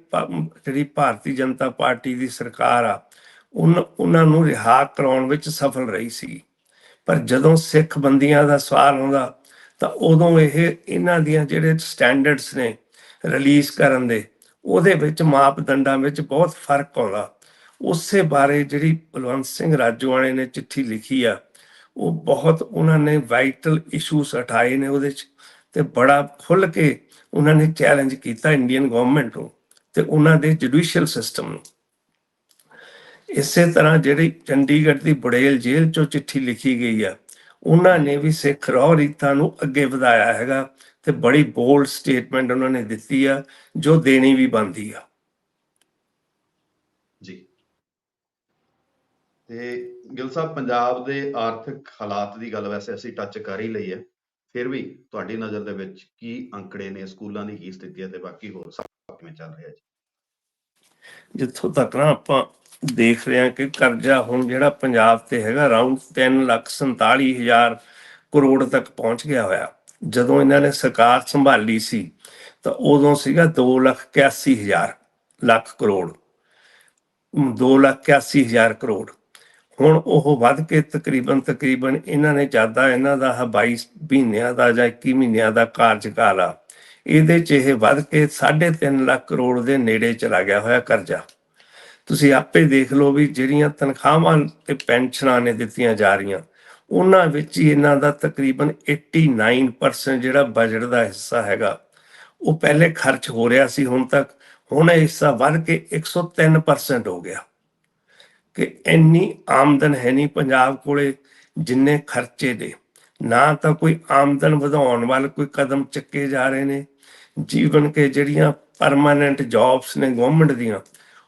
ਜਿਹੜੀ ਭਾਰਤੀ ਜਨਤਾ ਪਾਰਟੀ ਦੀ ਸਰਕਾਰ ਆ ਉਹਨਾਂ ਨੂੰ ਰਿਹਾ ਕਰਾਉਣ ਵਿੱਚ ਸਫਲ ਰਹੀ ਸੀ ਪਰ ਜਦੋਂ ਸਿੱਖ ਬੰਦੀਆਂ ਦਾ ਸਵਾਲ ਆਉਂਦਾ ਤਾਂ ਉਦੋਂ ਇਹ ਇਹਨਾਂ ਦੀਆਂ ਜਿਹੜੇ ਸਟੈਂਡਰਡਸ ਨੇ ਰਿਲੀਜ਼ ਕਰਨ ਦੇ, ਉਹਦੇ ਵਿੱਚ ਮਾਪਦੰਡਾਂ ਵਿੱਚ ਬਹੁਤ ਫ਼ਰਕ ਆਉਂਦਾ। ਉਸੇ ਬਾਰੇ ਜਿਹੜੀ ਬਲਵੰਤ ਸਿੰਘ ਰਾਜੋਆਣੇ ਨੇ ਚਿੱਠੀ ਲਿਖੀ ਆ, ਉਹ ਬਹੁਤ ਉਹਨਾਂ ਨੇ ਵਾਈਟਲ ਇਸ਼ੂਸ ਉਠਾਏ ਨੇ ਉਹਦੇ ਚ ਤੇ ਬੜਾ ਖੁੱਲ ਕੇ ਉਹਨਾਂ ਨੇ ਚੈਲੰਜ ਕੀਤਾ ਇੰਡੀਅਨ ਗਵਰਨਮੈਂਟ ਨੂੰ ਤੇ ਉਹਨਾਂ ਦੇ ਜੁਡੀਸ਼ੀਅਲ ਸਿਸਟਮ ਨੂੰ। ਇਸੇ ਤਰ੍ਹਾਂ ਜਿਹੜੀ ਚੰਡੀਗੜ੍ਹ ਦੀ ਬੜੇਲ ਜੇਲ੍ਹ ਚੋਂ ਚਿੱਠੀ ਲਿਖੀ ਗਈ ਆ ਉਹਨਾਂ ਨੇ ਵੀ ਸਿੱਖ ਰੋਹ ਰੀਤਾਂ ਨੂੰ ਅੱਗੇ ਵਧਾਇਆ ਹੈਗਾ ਤੇ ਬੜੀ ਬੋਲਡ ਸਟੇਟਮੈਂਟ ਉਹਨਾਂ ਨੇ ਦਿੱਤੀ ਆ ਜੋ ਦੇਣੀ ਵੀ ਬੰਦੀ ਆ। ਜੀ। ਤੇ ਗਿਲ ਸਾਹਿਬ ਪੰਜਾਬ ਦੇ ਆਰਥਿਕ ਹਾਲਾਤ ਦੀ ਗੱਲ ਵੈਸੇ ਅਸੀਂ ਟੱਚ ਕਰ ਹੀ ਲਈ ਹੈ। ਫਿਰ ਵੀ ਤੁਹਾਡੀ ਨਜ਼ਰ ਦੇ ਵਿੱਚ ਕੀ ਅੰਕੜੇ ਨੇ ਸਕੂਲਾਂ ਦੀ ਕੀ ਸਥਿਤੀ ਹੈ ਤੇ ਬਾਕੀ ਹੋਰ ਸਭ ਕਿਵੇਂ ਚੱਲ ਰਿਹਾ ਜੀ? ਜਿੱਥੋਂ ਤੱਕ ਨਾ ਆਪਾਂ ਦੇਖ ਰਿਹਾ ਕਿ ਕਰਜ਼ਾ ਹੁਣ ਜਿਹੜਾ ਪੰਜਾਬ ਤੇ ਹੈਗਾ ਅਰਾਊਂਡ 3 ਲੱਖ 47 ਹਜ਼ਾਰ ਕਰੋੜ ਤੱਕ ਪਹੁੰਚ ਗਿਆ ਹੋਇਆ। ਜਦੋਂ ਇਹਨਾਂ ਨੇ ਸਰਕਾਰ ਸੰਭਾਲੀ ਸੀ, ਤਾਂ ਉਦੋਂ ਸੀਗਾ 2 ਲੱਖ 81 ਹਜ਼ਾਰ ਲੱਖ ਕਰੋੜ। 2 ਲੱਖ 81 ਹਜ਼ਾਰ ਕਰੋੜ। ਹੁਣ ਉਹ ਵੱਧ ਕੇ ਤਕਰੀਬਨ ਤਕਰੀਬਨ ਇਹਨਾਂ ਨੇ ਜ਼ਿਆਦਾ ਇਹਨਾਂ ਦਾ ਆਹ 22 ਮਹੀਨਿਆਂ ਦਾ ਜਾਂ 21 ਮਹੀਨਿਆਂ ਦਾ ਕਾਰਜਕਾਲ ਆ, ਇਹਦੇ ਚ ਇਹ ਵੱਧ ਕੇ 3.5 ਲੱਖ ਕਰੋੜ ਦੇ ਨੇੜੇ ਚਲਾ ਗਿਆ ਹੋਇਆ ਕਰਜ਼ਾ। ਤੁਸੀਂ ਆਪੇ ਦੇਖ ਲਓ ਵੀ ਜਿਹੜੀਆਂ ਤਨਖਾਹਾਂ ਤੇ ਪੈਨਸ਼ਨਾਂ ਨੇ ਦਿੱਤੀਆਂ ਜਾ ਰਹੀਆਂ, ਉਹਨਾਂ ਵਿੱਚ ਹੀ ਇਹਨਾਂ ਦਾ ਤਕਰੀਬਨ 89% ਜਿਹੜਾ ਬਜਟ ਦਾ ਹਿੱਸਾ ਹੈਗਾ, ਉਹ ਪਹਿਲੇ ਖਰਚ ਹੋ ਰਿਹਾ ਸੀ, ਹੁਣ ਤੱਕ, ਹੁਣ ਇਹ ਹਿੱਸਾ ਵੱਧ ਕੇ 103% ਹੋ ਗਿਆ। ਕਿ ਇੰਨੀ ਆਮਦਨ ਹੈ ਨਹੀਂ ਪੰਜਾਬ ਕੋਲੇ ਜਿੰਨੇ ਖਰਚੇ ਦੇ ਨਾ ਤਾਂ ਕੋਈ ਆਮਦਨ ਵਧਾਉਣ ਵੱਲ ਕੋਈ ਕਦਮ ਚੱਕੇ ਜਾ ਰਹੇ ਨੇ, ਜੀਵਨ ਕੇ ਜਿਹੜੀਆਂ ਪਰਮਾਨੈਂਟ ਜੌਬਸ ਨੇ ਗਵਰਨਮੈਂਟ ਦੀਆਂ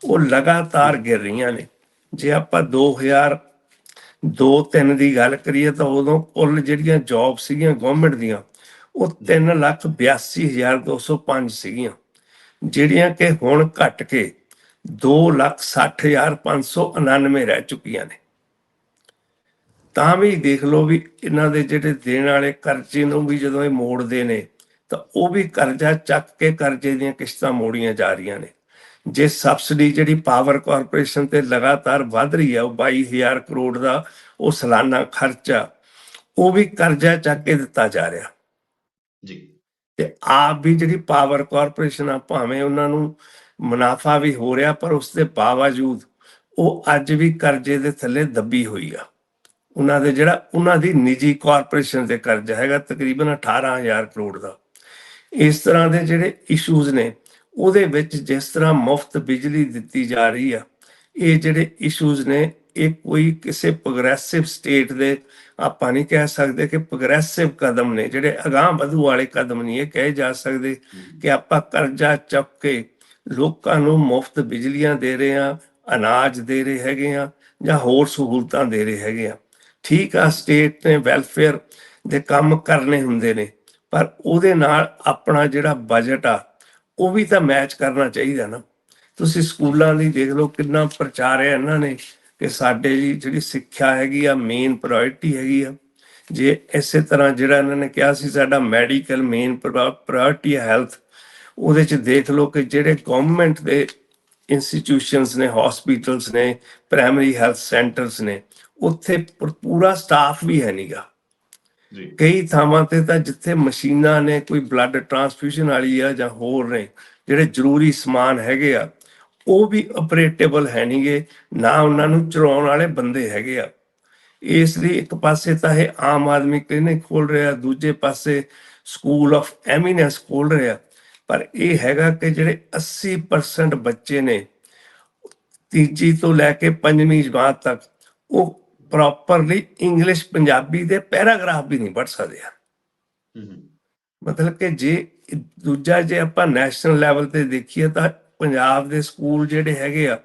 ਉਹ ਲਗਾਤਾਰ ਗਿਰ ਰਹੀਆਂ ਨੇ। ਜੇ ਆਪਾਂ 2000 ਦੋ ਤਿੰਨ ਦੀ ਗੱਲ ਕਰੀਏ ਤਾਂ ਉਦੋਂ ਕੁੱਲ ਜਿਹੜੀਆਂ ਜੌਬ ਸੀਗੀਆਂ ਗਵਰਨਮੈਂਟ ਦੀਆਂ, ਉਹ 382205 ਸੀਗੀਆਂ, ਜਿਹੜੀਆਂ ਕਿ ਹੁਣ ਘਟ ਕੇ 260599 ਰਹਿ ਚੁੱਕੀਆਂ ਨੇ। ਤਾਂ ਵੀ ਦੇਖ ਲਓ ਵੀ ਇਹਨਾਂ ਦੇ ਜਿਹੜੇ ਦੇਣ ਵਾਲੇ ਕਰਜ਼ੇ ਨੂੰ ਵੀ ਜਦੋਂ ਇਹ ਮੋੜਦੇ ਨੇ, ਤਾਂ ਉਹ ਵੀ ਕਰਜ਼ਾ ਚੱਕ ਕੇ ਕਰਜ਼ੇ ਦੀਆਂ ਕਿਸ਼ਤਾਂ ਮੋੜੀਆਂ ਜਾ ਰਹੀਆਂ ਨੇ। ਜੇ ਸਬਸਿਡੀ ਜਿਹੜੀ ਪਾਵਰ ਕਾਰਪੋਰੇਸ਼ਨ ਤੇ ਲਗਾਤਾਰ ਵਧ ਰਹੀ ਹੈ ਉਹ 22000 ਕਰੋੜ ਦਾ ਉਹ ਸਾਲਾਨਾ ਖਰਚਾ ਉਹ ਵੀ ਕਰਜ਼ਾ ਚੱਕ ਕੇ ਦਿੱਤਾ ਜਾ ਰਿਹਾ। ਜੀ। ਤੇ ਆਪ ਵੀ ਜਿਹੜੀ ਪਾਵਰ ਕਾਰਪੋਰੇਸ਼ਨ ਆ ਭਾਵੇਂ ਉਹਨਾਂ ਨੂੰ ਮੁਨਾਫਾ ਵੀ ਹੋ ਰਿਹਾ ਪਰ ਉਸ ਦੇ ਬਾਵਜੂਦ ਉਹ ਅੱਜ ਵੀ ਕਰਜ਼ੇ ਦੇ ਥੱਲੇ ਦੱਬੀ ਹੋਈ ਆ। ਉਹਨਾਂ ਦੇ ਜਿਹੜਾ ਉਹਨਾਂ ਦੀ ਨਿੱਜੀ ਕਾਰਪੋਰੇਸ਼ਨ ਤੇ ਕਰਜ਼ਾ ਹੈਗਾ ਤਕਰੀਬਨ 18000 ਕਰੋੜ ਦਾ। ਇਸ ਤਰ੍ਹਾਂ ਦੇ ਜਿਹੜੇ ਇਸ਼ੂਜ਼ ਨੇ ਉਹਦੇ ਵਿੱਚ ਜਿਸ ਤਰ੍ਹਾਂ ਮੁਫਤ ਬਿਜਲੀ ਦਿੱਤੀ ਜਾ ਰਹੀ ਆ, ਇਹ ਜਿਹੜੇ ਇਸ਼ੂਜ਼ ਨੇ, ਇਹ ਕੋਈ ਕਿਸੇ ਪ੍ਰੋਗਰੈਸਿਵ ਸਟੇਟ ਦੇ ਆਪਾਂ ਨਹੀਂ ਕਹਿ ਸਕਦੇ ਕਿ ਪ੍ਰੋਗਰੈਸਿਵ ਕਦਮ ਨੇ, ਜਿਹੜੇ ਅਗਾਂਹ ਵਧੂ ਵਾਲੇ ਕਦਮ ਨਹੀਂ ਇਹ ਕਹੇ ਜਾ ਸਕਦੇ ਕਿ ਆਪਾਂ ਕਰਜ਼ਾ ਚੁੱਕ ਕੇ ਲੋਕਾਂ ਨੂੰ ਮੁਫਤ ਬਿਜਲੀਆਂ ਦੇ ਰਹੇ ਆ ਅਨਾਜ ਦੇ ਰਹੇ ਹੈਗੇ ਆ ਜਾਂ ਹੋਰ ਸਹੂਲਤਾਂ ਦੇ ਰਹੇ ਹੈਗੇ ਆ ਠੀਕ ਆ ਸਟੇਟ ਨੇ ਵੈਲਫੇਅਰ ਦੇ ਕੰਮ ਕਰਨੇ ਹੁੰਦੇ ਨੇ, ਪਰ ਉਹਦੇ ਨਾਲ ਆਪਣਾ ਜਿਹੜਾ ਬਜਟ ਆ ਉਹ ਵੀ ਤਾਂ ਮੈਚ ਕਰਨਾ ਚਾਹੀਦਾ ਨਾ। ਤੁਸੀਂ ਸਕੂਲਾਂ ਦੀ ਦੇਖ ਲਓ ਕਿੰਨਾ ਪ੍ਰਚਾਰ ਹੈ ਇਹਨਾਂ ਨੇ ਕਿ ਸਾਡੇ ਜੀ ਜਿਹੜੀ ਸਿੱਖਿਆ ਹੈਗੀ ਆ ਮੇਨ ਪ੍ਰਾਇੋਰਟੀ ਹੈਗੀ ਆ। ਜੇ ਇਸੇ ਤਰ੍ਹਾਂ ਜਿਹੜਾ ਇਹਨਾਂ ਨੇ ਕਿਹਾ ਸੀ, ਸਾਡਾ ਮੈਡੀਕਲ ਮੇਨ ਪ੍ਰਾਇੋਰਟੀ ਹੈ ਹੈਲਥ ਉਹਦੇ ਚ ਦੇਖ ਲਓ ਕਿ ਜਿਹੜੇ ਗਵਰਨਮੈਂਟ ਦੇ ਇੰਸਟੀਟਿਊਸ਼ਨਸ ਨੇ ਹਸਪੀਟਲਸ ਨੇ ਪ੍ਰਾਇਮਰੀ ਹੈਲਥ ਸੈਂਟਰਸ ਨੇ, ਉੱਥੇ ਪੂਰਾ ਸਟਾਫ ਵੀ ਹੈ ਨਹੀਂਗਾ ਜੀ ਕਈ ਥਾਵਾਂ ਤੇ ਤਾਂ ਜਿੱਥੇ ਮਸ਼ੀਨਾਂ ਨੇ ਕੋਈ ਬਲੱਡ ਟਰਾਂਸਫਿਊਜ਼ਨ ਵਾਲੀ ਆ ਜਾਂ ਹੋਰ ਨੇ, ਜਿਹੜੇ ਜ਼ਰੂਰੀ ਸਮਾਨ ਹੈਗੇ ਆ, ਉਹ ਵੀ ਆਪਰੇਟੇਬਲ ਹੈ ਨਹੀਂਗੇ ਨਾ ਉਹਨਾਂ ਨੂੰ ਚਲਾਉਣ ਵਾਲੇ ਬੰਦੇ ਹੈਗੇ ਆ। ਇਸ ਲਈ ਇੱਕ ਪਾਸੇ ਤਾਂ ਇਹ ਆਮ ਆਦਮੀ ਕਲੀਨਿਕ ਖੋਲ ਰਿਹਾ, ਦੂਜੇ ਪਾਸੇ ਸਕੂਲ ਆਫ ਐਮੀਨੈਂਸ ਖੋਲ ਰਿਹਾ, ਪਰ ਇਹ ਹੈਗਾ ਕਿ ਜਿਹੜੇ 80% ਬੱਚੇ ਨੇ, ਤੀਜੀ ਤੋਂ ਲੈ ਕੇ ਪੰਜਵੀਂ ਜਮਾਤ ਤੱਕ, ਉਹ ਪ੍ਰੋਪਰਲੀ ਇੰਗਲਿਸ਼ ਪੰਜਾਬੀ ਦੇ ਪੈਰਾਗ੍ਰਾਫ ਵੀ ਨਹੀਂ ਪੜ੍ਹ ਸਕਦੇ ਆ। ਮਤਲਬ ਕਿ ਜੇ ਦੂਜਾ ਜੇ ਆਪਾਂ ਨੈਸ਼ਨਲ ਲੈਵਲ ਤੇ ਦੇਖੀਏ ਤਾਂ ਪੰਜਾਬ ਦੇ ਸਕੂਲ ਜਿਹੜੇ ਹੈਗੇ ਆ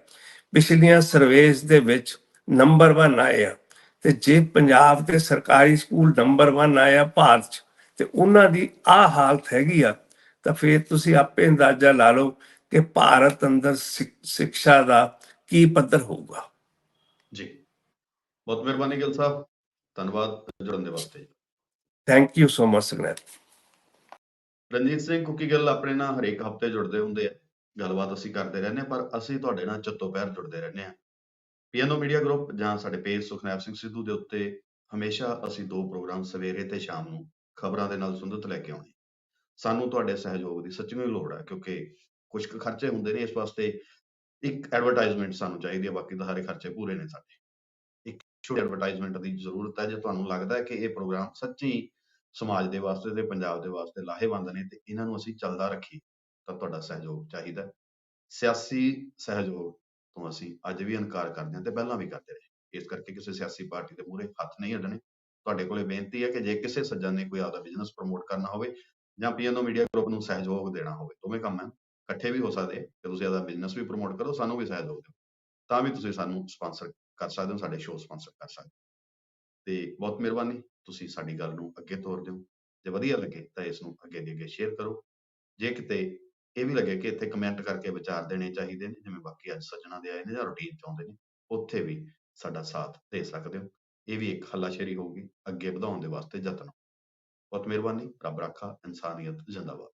ਪਿਛਲੀਆਂ ਸਰਵੇਸ ਦੇ ਵਿੱਚ ਨੰਬਰ 1 ਆਏ ਆ। ਤੇ ਜੇ ਪੰਜਾਬ ਦੇ ਸਰਕਾਰੀ ਸਕੂਲ ਨੰਬਰ 1 ਆਇਆ ਭਾਰਤ 'ਚ ਤੇ ਉਹਨਾਂ ਦੀ ਆ ਹਾਲਤ ਹੈਗੀ ਆ ਤਾਂ ਫਿਰ ਤੁਸੀਂ ਆਪੇ ਅੰਦਾਜ਼ਾ ਲਾ ਲਓ ਕਿ ਭਾਰਤ ਅੰਦਰ ਸਿੱਖਿਆ ਦਾ ਕੀ ਪੱਧਰ ਹੋਊਗਾ। ਜੀ। ਬਹੁਤ ਮਿਹਰਬਾਨੀ ਗਿੱਲ ਸਾਹਿਬ ਧੰਨਵਾਦ ਜੁੜਨ ਦੇ ਵਾਸਤੇ। Thank you so much Sukhnait Ranjit Singh Kukki Gill ਆਪਣੇ ਨਾਲ ਹਰੇਕ ਹਫ਼ਤੇ ਜੁੜਦੇ ਹੁੰਦੇ ਆ। ਗੱਲਬਾਤ ਅਸੀਂ ਕਰਦੇ ਰਹਿੰਦੇ ਹਾਂ ਪਰ ਅਸੀਂ ਤੁਹਾਡੇ ਨਾਲ ਚੱਤੋ ਪੈਰ ਜੁੜਦੇ ਰਹਿੰਦੇ ਹਾਂ। ਪੀਐਨਓ ਮੀਡੀਆ ਗਰੁੱਪ ਜਾਂ ਸਾਡੇ ਪੇਜ ਸੁਖਨੈਪ ਸਿੰਘ ਸਿੱਧੂ ਦੇ ਉੱਤੇ ਹਮੇਸ਼ਾ ਅਸੀਂ ਦੋ ਪ੍ਰੋਗਰਾਮ ਸਵੇਰੇ ਤੇ ਸ਼ਾਮ ਨੂੰ ਖਬਰਾਂ ਦੇ ਨਾਲ ਸੰਬੰਧਿਤ ਲੈ ਕੇ ਆਉਣੇ ਸਾਨੂੰ ਤੁਹਾਡੇ ਸਹਿਯੋਗ ਦੀ ਸੱਚੀਓ ਹੀ ਲੋੜ ਹੈ ਕਿਉਂਕਿ ਕੁਝ ਖਰਚੇ ਹੁੰਦੇ ਨੇ ਇਸ ਵਾਸਤੇ ਇੱਕ ਐਡਵਰਟਾਈਜ਼ਮੈਂਟ ਸਾਨੂੰ ਚਾਹੀਦੀ ਹੈ ਬਾਕੀ ਤਾਂ ਸਾਰੇ ਖਰਚੇ ਪੂਰੇ ਨੇ ਸਾਡੇ। ਛੋਟੀ ਐਡਵਰਟਾਈਜ਼ਮੈਂਟ ਦੀ ਜ਼ਰੂਰਤ ਹੈ, ਜੇ ਤੁਹਾਨੂੰ ਲੱਗਦਾ ਹੈ ਕਿ ਇਹ ਪ੍ਰੋਗਰਾਮ ਸੱਚੀ ਸਮਾਜ ਦੇ ਵਾਸਤੇ ਤੇ ਪੰਜਾਬ ਦੇ ਵਾਸਤੇ ਲਾਹੇਵੰਦ ਨੇ ਤੇ ਇਹਨਾਂ ਨੂੰ ਅਸੀਂ ਚੱਲਦਾ ਰੱਖੀ ਤਾਂ ਤੁਹਾਡਾ ਸਹਿਯੋਗ ਚਾਹੀਦਾ ਸਿਆਸੀ ਸਹਿਯੋਗ ਤੋਂ ਅਸੀਂ ਅੱਜ ਵੀ ਇਨਕਾਰ ਕਰਦੇ ਹਾਂ ਤੇ ਪਹਿਲਾਂ ਵੀ ਕਰਦੇ ਰਹੇ। ਇਸ ਕਰਕੇ ਕਿਸੇ ਸਿਆਸੀ ਪਾਰਟੀ ਦੇ ਮੂਹਰੇ ਹੱਥ ਨਹੀਂ ਅੱਡਣੇ। ਤੁਹਾਡੇ ਕੋਲੇ ਬੇਨਤੀ ਹੈ ਕਿ ਜੇ ਕਿਸੇ ਸੱਜਣ ਨੇ ਕੋਈ ਆਪਦਾ ਬਿਜ਼ਨਸ ਪ੍ਰਮੋਟ ਕਰਨਾ ਹੋਵੇ ਜਾਂ ਪੀਐਨਓ ਮੀਡੀਆ ਗਰੁੱਪ ਨੂੰ ਸਹਿਯੋਗ ਦੇਣਾ ਹੋਵੇ, ਦੋਵੇਂ ਕੰਮ ਹੈ, ਇਕੱਠੇ ਵੀ ਹੋ ਸਕਦੇ ਕਿ ਤੁਸੀਂ ਆਪਦਾ ਬਿਜ਼ਨਸ ਵੀ ਪ੍ਰਮੋਟ ਕਰੋ, ਸਾਨੂੰ ਵੀ ਸਹਿਯੋਗ ਦਿਓ। ਤਾਂ ਵੀ ਤੁਸੀਂ ਸਾਨੂੰ ਸਪਾਂਸਰ ਕਰ ਸਕਦੇ ਹੋ, ਸਾਡੇ ਸ਼ੋਅ ਸਪਾਂਸਰ ਕਰ ਸਕਦੇ ਹੋ। ਤੇ ਬਹੁਤ ਮਿਹਰਬਾਨੀ, ਤੁਸੀਂ ਸਾਡੀ ਗੱਲ ਨੂੰ ਅੱਗੇ ਤੋਰ ਦਿਓ। ਜੇ ਵਧੀਆ ਲੱਗੇ ਤਾਂ ਇਸ ਨੂੰ ਅੱਗੇ ਦੀ ਅੱਗੇ ਸ਼ੇਅਰ ਕਰੋ। ਜੇ ਕਿਤੇ ਇਹ ਵੀ ਲੱਗੇ ਕਿ ਇੱਥੇ ਕਮੈਂਟ ਕਰਕੇ ਵਿਚਾਰ ਦੇਣੇ ਚਾਹੀਦੇ ਨੇ, ਜਿਵੇਂ ਬਾਕੀ ਅੱਜ ਸੱਜਣਾ ਦੇ ਆਏ ਨੇ ਜਾਂ ਰੁਟੀਨ ਚ ਆਉਂਦੇ ਨੇ, ਉੱਥੇ ਵੀ ਸਾਡਾ ਸਾਥ ਦੇ ਸਕਦੇ ਹੋ। ਇਹ ਵੀ ਇੱਕ ਹੱਲਾਸ਼ੇਰੀ ਹੋਊਗੀ, ਅੱਗੇ ਵਧਾਉਣ ਦੇ ਵਾਸਤੇ ਯਤਨ। ਬਹੁਤ ਮਿਹਰਬਾਨੀ, ਰੱਬ ਰਾਖਾ, ਇਨਸਾਨੀਅਤ ਜ਼ਿੰਦਾਬਾਦ।